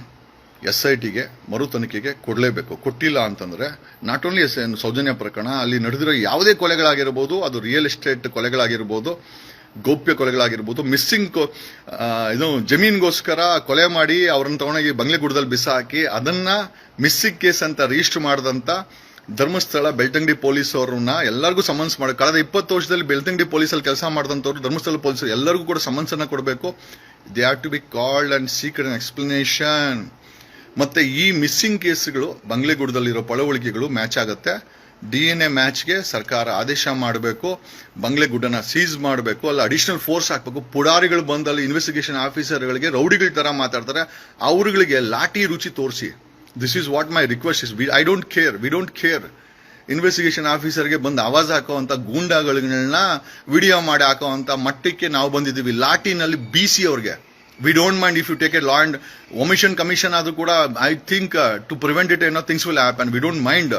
ಎಸ್ ಐ ಟಿಗೆ ಮರು ತನಿಖೆಗೆ ಕೊಡಲೇಬೇಕು. ಕೊಟ್ಟಿಲ್ಲ ಅಂತಂದರೆ ನಾಟ್ ಓನ್ಲಿ ಎಸ್, ಸೌಜನ್ಯ ಪ್ರಕರಣ, ಅಲ್ಲಿ ನಡೆದಿರೋ ಯಾವುದೇ ಕೊಲೆಗಳಾಗಿರ್ಬೋದು, ಅದು ರಿಯಲ್ ಎಸ್ಟೇಟ್ ಕೊಲೆಗಳಾಗಿರ್ಬೋದು ಗೌಪ್ಯ ಕೊಲೆಗಳಾಗಿರ್ಬೋದು ಮಿಸ್ಸಿಂಗ್ ಇದು ಜಮೀನ್ಗೋಸ್ಕರ ಕೊಲೆ ಮಾಡಿ ಅವ್ರನ್ನ ತಗೊಂಡೋಗಿ ಬಂಗ್ಲೆಗುಡದಲ್ಲಿ ಬಿಸಾಕಿ ಅದನ್ನ ಮಿಸ್ಸಿಂಗ್ ಕೇಸ್ ಅಂತ ರಿಜಿಸ್ಟರ್ ಮಾಡಿದಂತ ಧರ್ಮಸ್ಥಳ ಬೆಳ್ತಂಗಡಿ ಪೊಲೀಸ್ ಅವ್ರನ್ನ ಎಲ್ಲರಿಗೂ ಸಮನ್ಸ್ ಮಾಡಿ ಕಳೆದ ಇಪ್ಪತ್ತು ವರ್ಷದಲ್ಲಿ ಬೆಳ್ತಂಗಡಿ ಪೊಲೀಸಲ್ಲಿ ಕೆಲಸ ಮಾಡಿದಂಥವ್ರು, ಧರ್ಮಸ್ಥಳ ಪೊಲೀಸ್ ಎಲ್ಲರಿಗೂ ಕೂಡ ಸಮನ್ಸ್ ಅನ್ನ ಕೊಡಬೇಕು. They have to be called and secret explanation ಮತ್ತೆ ಈ ಮಿಸ್ಸಿಂಗ್ ಕೇಸ್ಗಳು ಬಂಗ್ಲೆಗೂಡದಲ್ಲಿರೋ ಪಳವಳಿಕೆಗಳು ಮ್ಯಾಚ್ ಆಗುತ್ತೆ. ಡಿ ಎನ್ ಎ ಮ್ಯಾಚ್ಗೆ ಸರ್ಕಾರ ಆದೇಶ ಮಾಡಬೇಕು ಬಂಗ್ಲೆಗುಡ್ಡನ ಸೀಸ್ ಮಾಡಬೇಕು, ಅಲ್ಲಿ ಅಡಿಷನಲ್ ಫೋರ್ಸ್ ಹಾಕಬೇಕು. ಪುಡಾರಿಗಳು ಬಂದಲ್ಲಿ ಇನ್ವೆಸ್ಟಿಗೇಷನ್ ಆಫೀಸರ್ಗಳಿಗೆ ರೌಡಿಗಳ ತರ ಮಾತಾಡ್ತಾರೆ. ಅವ್ರುಗಳಿಗೆ ಲಾಠಿ ರುಚಿ ತೋರಿಸಿ. This is what my request is I don't care we don't care investigation ಆಫೀಸರ್ಗೆ ಬಂದು ಆವಾಜ್ ಹಾಕೋವಂಥ ಗೂಂಡಾಗಳನ್ನ ವಿಡಿಯೋ ಮಾಡಿ ಹಾಕೋವಂಥ ಮಟ್ಟಕ್ಕೆ ನಾವು ಬಂದಿದ್ದೀವಿ. ಲಾಟಿನಲ್ಲಿ ಬಿಸಿ ಅವ್ರಿಗೆ. We don't mind if you take a law and omission commission ಆದರೂ ಕೂಡ I think to prevent it ಏನೋ things will happen we don't mind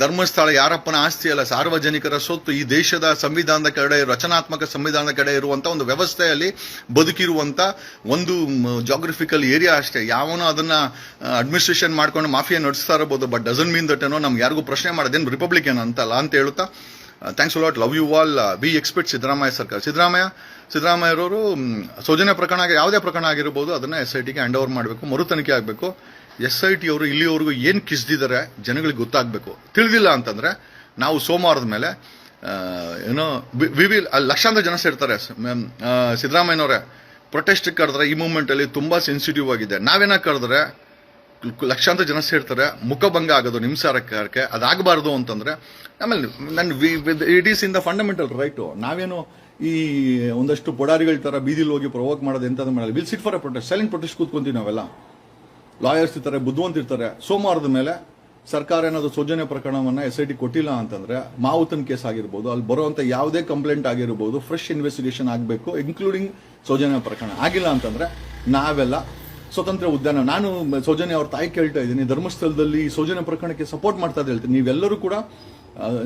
Dharmasthala ಯಾರಪ್ಪನ ಆಸ್ತಿ ಅಲ್ಲ, ಸಾರ್ವಜನಿಕರ ಸೊತ್ತು, ಈ ದೇಶದ ಸಂವಿಧಾನದ ಕಡೆ ರಚನಾತ್ಮಕ ಸಂವಿಧಾನದ ಕಡೆ ಇರುವಂತ ಒಂದು ವ್ಯವಸ್ಥೆಯಲ್ಲಿ ಬದುಕಿರುವಂತ ಒಂದು ಜಾಗ್ರಫಿಕಲ್ ಏರಿಯಾ ಅಷ್ಟೇ. ಯಾವನೋ ಅದನ್ನ ಅಡ್ಮಿನಿಸ್ಟ್ರೇಷನ್ ಮಾಡ್ಕೊಂಡು ಮಾಫಿಯಾ ನಡೆಸ್ತಾ ಇರಬಹುದು ಬಟ್ ಡಸನ್ ಮೀನ್ ದಟ್ ಏನೋ ನಮ್ಗೆ ಯಾರಿಗೂ ಪ್ರಶ್ನೆ ಮಾಡೋದೇನು ರಿಪಬ್ಲಿಕನ್ ಅಂತಲ್ಲ ಅಂತ ಹೇಳುತ್ತಾ? Thanks lot love you all we expect Siddaramaiah ಸರ್ಕಾರ. ಸಿದ್ದರಾಮಯ್ಯ, ಸಿದ್ದರಾಮಯ್ಯರವರು ಸೌಜನ್ಯ ಪ್ರಕರಣ ಯಾವುದೇ ಪ್ರಕರಣ ಆಗಿರ್ಬೋದು, ಅದನ್ನ ಎಸ್ ಐ ಟಿಗೆ ಹ್ಯಾಂಡ್ ಓವರ್ ಮಾಡಬೇಕು ಮರು ತನಿಖೆ ಆಗಬೇಕು. ಎಸ್ ಐ ಟಿ ಅವರು ಇಲ್ಲಿವರೆಗೂ ಏನು ಕಿಸ್ದಿದ್ದಾರೆ ಜನಗಳಿಗೆ ಗೊತ್ತಾಗಬೇಕು. ತಿಳಿದಿಲ್ಲ ಅಂತಂದರೆ ನಾವು ಸೋಮವಾರದ ಮೇಲೆ ಏನೋ, ವಿ ವಿಲ್ ಅಲ್ಲಿ ಲಕ್ಷಾಂತರ ಜನ ಸೇರ್ತಾರೆ. ಸಿದ್ದರಾಮಯ್ಯನವರೇ ಪ್ರೊಟೆಸ್ಟ್ ಕರೆದ್ರೆ ಈ ಮೂಮೆಂಟಲ್ಲಿ ತುಂಬ ತುಂಬಾ ಸೆನ್ಸಿಟಿವ್ ಆಗಿದೆ. ನಾವೇನ ಕರೆದ್ರೆ ಲಕ್ಷಾಂತರ ಜನ ಸೇರ್ತಾರೆ ಮುಖಭಂಗ ಆಗೋದು ನಿಮ್ಮ ಸರ್ಕಾರಕ್ಕೆ ಅದಾಗಬಾರ್ದು ಅಂತಂದರೆ, ಆಮೇಲೆ ನನ್ನ it is in the fundamental right ನಾವೇನು ಈ ಒಂದಷ್ಟು ಪೊಡಾರಿಗಳ ಥರ ಬೀದಿಲಿ ಹೋಗಿ ಪ್ರೊವೋಕ್ ಮಾಡೋದು ಎಂಥದ್ದು ಮಾಡಲ್ಲ. Will sit for a protest silent protest ಕೂತ್ಕೊಂತೀವಿ ನಾವೆಲ್ಲ. ಲಾಯರ್ಸ್ ಇರ್ತಾರೆ ಬುದ್ಧಿವಂತಿರ್ತಾರೆ ಸೋಮವಾರದ ಮೇಲೆ ಸರ್ಕಾರ ಏನಾದರೂ ಸೌಜನ್ಯ ಪ್ರಕರಣವನ್ನ ಎಸ್ ಐ ಟಿ ಕೊಟ್ಟಿಲ್ಲ ಅಂತಂದ್ರೆ ಮಾವುತನ್ ಕೇಸ್ ಆಗಿರ್ಬೋದು, ಅಲ್ಲಿ ಬರುವಂತ ಯಾವುದೇ ಕಂಪ್ಲೇಂಟ್ ಆಗಿರ್ಬೋದು ಫ್ರೆಶ್ ಇನ್ವೆಸ್ಟಿಗೇಷನ್ ಆಗಬೇಕು ಇನ್ಕ್ಲೂಡಿಂಗ್ ಸೌಜನ್ಯ ಪ್ರಕರಣ. ಆಗಿಲ್ಲ ಅಂತಂದ್ರೆ ನಾವೆಲ್ಲ ಸ್ವತಂತ್ರ ಉದ್ಯಾನ. ನಾನು ಸೌಜನ್ಯ ಅವ್ರ ತಾಯಿ ಕೇಳ್ತಾ ಇದ್ದೀನಿ, ಧರ್ಮಸ್ಥಳದಲ್ಲಿ ಸೌಜನ್ಯ ಪ್ರಕರಣಕ್ಕೆ ಸಪೋರ್ಟ್ ಮಾಡ್ತಾ ಹೇಳ್ತೀನಿ. ನೀವೆಲ್ಲರೂ ಕೂಡ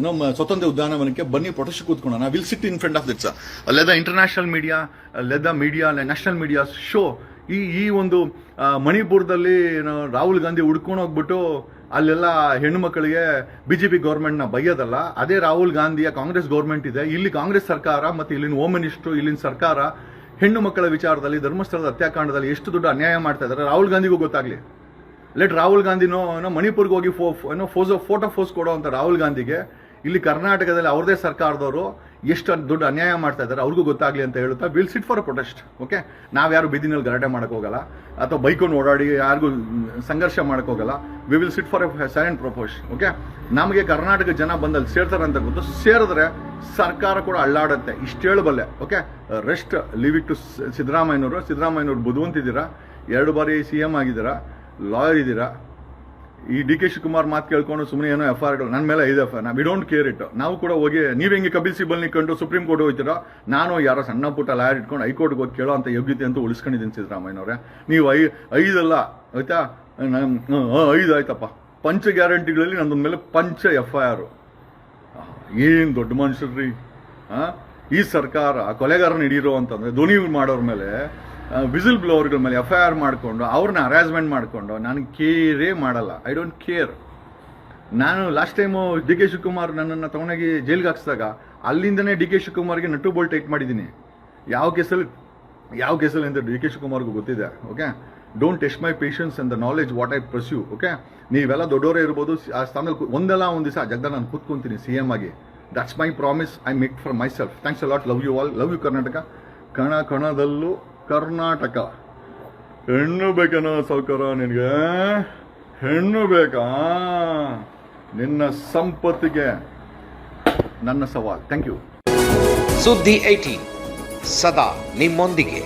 ನಮ್ಮ ಸ್ವತಂತ್ರ ಉದ್ಯಾನವನಕ್ಕೆ ಬನ್ನಿ protest ಕೂತ್ಕೊಳ್ಳೋಣ. Will sit in front of this let the international media let the media national media show ಈ ಈ ಒಂದು ಮಣಿಪುರದಲ್ಲಿ ರಾಹುಲ್ ಗಾಂಧಿ ಹೋಗ್ಬಿಟ್ಟು ಅಲ್ಲೆಲ್ಲ ಹೆಣ್ಣು ಮಕ್ಕಳಿಗೆ ಬಿ ಜೆ ಪಿ ಗೌರ್ಮೆಂಟ್ನ ಬೈಯೋದಲ್ಲ, ಅದೇ ರಾಹುಲ್ ಗಾಂಧಿಯ ಕಾಂಗ್ರೆಸ್ ಗೌರ್ಮೆಂಟ್ ಇದೆ. ಇಲ್ಲಿ ಕಾಂಗ್ರೆಸ್ ಸರ್ಕಾರ ಮತ್ತು ಇಲ್ಲಿನ ಹೋಮ್ ಮಿನಿಸ್ಟ್ರು ಇಲ್ಲಿನ ಸರ್ಕಾರ ಹೆಣ್ಣು ಮಕ್ಕಳ ವಿಚಾರದಲ್ಲಿ, ಧರ್ಮಸ್ಥಳದ ಹತ್ಯಾಕಾಂಡದಲ್ಲಿ ಎಷ್ಟು ದೊಡ್ಡ ಅನ್ಯಾಯ ಮಾಡ್ತಾ ಇದ್ದಾರೆ, ರಾಹುಲ್ ಗಾಂಧಿಗೂ ಗೊತ್ತಾಗಲಿ. ಲೆಟ್ ರಾಹುಲ್ ಗಾಂಧಿನೋ ಏನೋ ಮಣಿಪುರ್ಗೆ ಹೋಗಿ ಫೋ ಏನೋ ಫೋಸೋ ಫೋಟೋ ಫೋಸ್ ಕೊಡೋ ಅಂತ ರಾಹುಲ್ ಗಾಂಧಿಗೆ. ಇಲ್ಲಿ ಕರ್ನಾಟಕದಲ್ಲಿ ಅವ್ರದೇ ಸರ್ಕಾರದವರು ಎಷ್ಟು ದೊಡ್ಡ ಅನ್ಯಾಯ ಮಾಡ್ತಾ ಇದ್ದಾರೆ, ಅವ್ರಿಗೂ ಗೊತ್ತಾಗ್ಲಿ ಅಂತ ಹೇಳುತ್ತಾ will sit for protest okay ನಾವ್ಯಾರು ಬೀದಿನಲ್ಲಿ ಗಲಾಟೆ ಹೋಗಲ್ಲ, ಅಥವಾ ಬೈಕೊಂಡು ಓಡಾಡಿ ಯಾರಿಗೂ ಸಂಘರ್ಷ ಮಾಡಕ್ಕೆ ಹೋಗಲ್ಲ we will sit for a silent propose okay ನಮಗೆ ಕರ್ನಾಟಕ ಜನ ಬಂದಲ್ಲಿ ಸೇರ್ತಾರೆ ಅಂತ ಗೊತ್ತು, ಸೇರಿದ್ರೆ ಸರ್ಕಾರ ಕೂಡ ಅಳ್ಳಾಡುತ್ತೆ ಇಷ್ಟು ಹೇಳಬಲ್ಲೆ okay rest leave it to ಸಿದ್ದರಾಮಯ್ಯನವರು ಸಿದ್ದರಾಮಯ್ಯನವರು ಬುದ್ಧವಂತಿದ್ದೀರಾ? ಎರಡು ಬಾರಿ ಸಿ ಎಂ ಆಗಿದ್ದೀರಾ? ಲಾಯರ್ ಇದ್ದೀರಾ? ಈ ಡಿ ಕೆ ಶಿವಕುಮಾರ್ ಮಾತು ಕೇಳ್ಕೊಂಡು ಸುಮ್ಮನೆ ಏನೋ ಎಫ್ ಆರ್ ನನ್ನ ಮೇಲೆ ಐದು F I we don't care it ನಾವು ಕೂಡ ಹೋಗಿ, ನೀವು ಹೆಂಗೆ ಕಪಿಲ್ ಸಿಬಲ್ ನಿಂತ್ಕೊಂಡು ಸುಪ್ರೀಂ ಕೋರ್ಟ್ ಹೋಗ್ತೀರೋ ನಾನು ಯಾರೋ ಸಣ್ಣ ಪುಟ್ಟ ಲಾಯರ್ ಇಟ್ಕೊಂಡು ಹೈಕೋರ್ಟ್ಗೆ ಹೋಗಿ ಕೇಳೋ ಅಂತ ಯೋಗ್ಯತೆ ಅಂತ ಉಳಿಸ್ಕೊಂಡಿದ್ದೀನಿ ಸಿದ್ದರಾಮಯ್ಯನವ್ರೆ. ನೀವು ಐ ಐದಲ್ಲ ಆಯ್ತಾ? ಐದು ಆಯ್ತಪ್ಪ. ಪಂಚ ಗ್ಯಾರಂಟಿಗಳಲ್ಲಿ ನಂದೊಂದ ಮೇಲೆ ಪಂಚ ಎಫ್ ಐ ಆರು ಏನು ದೊಡ್ಡ ಮನುಷ್ಯರ್ರಿ, ಆ? ಈ ಸರ್ಕಾರ ಕೊಲೆಗಾರನ ಹಿಡೀರೋ ಅಂತಂದರೆ ಧ್ವನಿ ಮಾಡೋರ ಮೇಲೆ ವಿಸಿಲ್ ಬ್ಲೋವರ್ಗಳ ಮೇಲೆ ಎಫ್ ಐ ಆರ್ ಮಾಡಿಕೊಂಡು, ಅವ್ರನ್ನ ಹರಾಸ್ಮೆಂಟ್ ಮಾಡಿಕೊಂಡು, ನಾನು ಕೇರೇ ಮಾಡಲ್ಲ. ಐ ಡೋಂಟ್ ಕೇರ್ ನಾನು last time D K Shivakumar ನನ್ನನ್ನು ತೊಗೊಂಡೋಗಿ ಜೈಲ್ಗೆ ಹಾಕ್ಸಿದಾಗ, ಅಲ್ಲಿಂದನೇ ಡಿ ಕೆ ಶಿವಕುಮಾರ್ಗೆ ನಟು ಬೋಲ್ಟ್ ಟೈಟ್ ಮಾಡಿದ್ದೀನಿ. ಯಾವ ಕೇಸಲ್ಲಿ ಯಾವ ಕೇಸಲ್ಲಿ ಅಂತ ಡಿ ಕೆ ಶಿವಕುಮಾರ್ಗೂ ಗೊತ್ತಿದೆ okay don't test my patience and the knowledge what I pursue okay ನೀವೆಲ್ಲ ದೊಡ್ಡವರೇ ಇರ್ಬೋದು, ಆ ಸ್ಥಾನದಲ್ಲಿ ಒಂದಲ್ಲ ಒಂದು ದಿವಸ ಜಗದ ನಾನು ಕೂತ್ಕೊಂತೀನಿ ಸಿ ಎಂ ಆಗಿ. That's my promise I make for myself thanks a lot love you all love you Karnataka ಕಣ ಕಣದಲ್ಲೂ ಕರ್ನಾಟಕ. ಹೆಣ್ಣು ಬೇಕೇನೋ ಸೌಕರ ನಿನಗೆ? ಹೆಣ್ಣು ಬೇಕಾ? ನಿನ್ನ ಸಂಪತ್ತಿಗೆ ನನ್ನ ಸವಾಲ್. ಥ್ಯಾಂಕ್ ಯು ಸುದ್ದಿ ಏಟೀನ್ ಸದಾ ನಿಮ್ಮೊಂದಿಗೆ.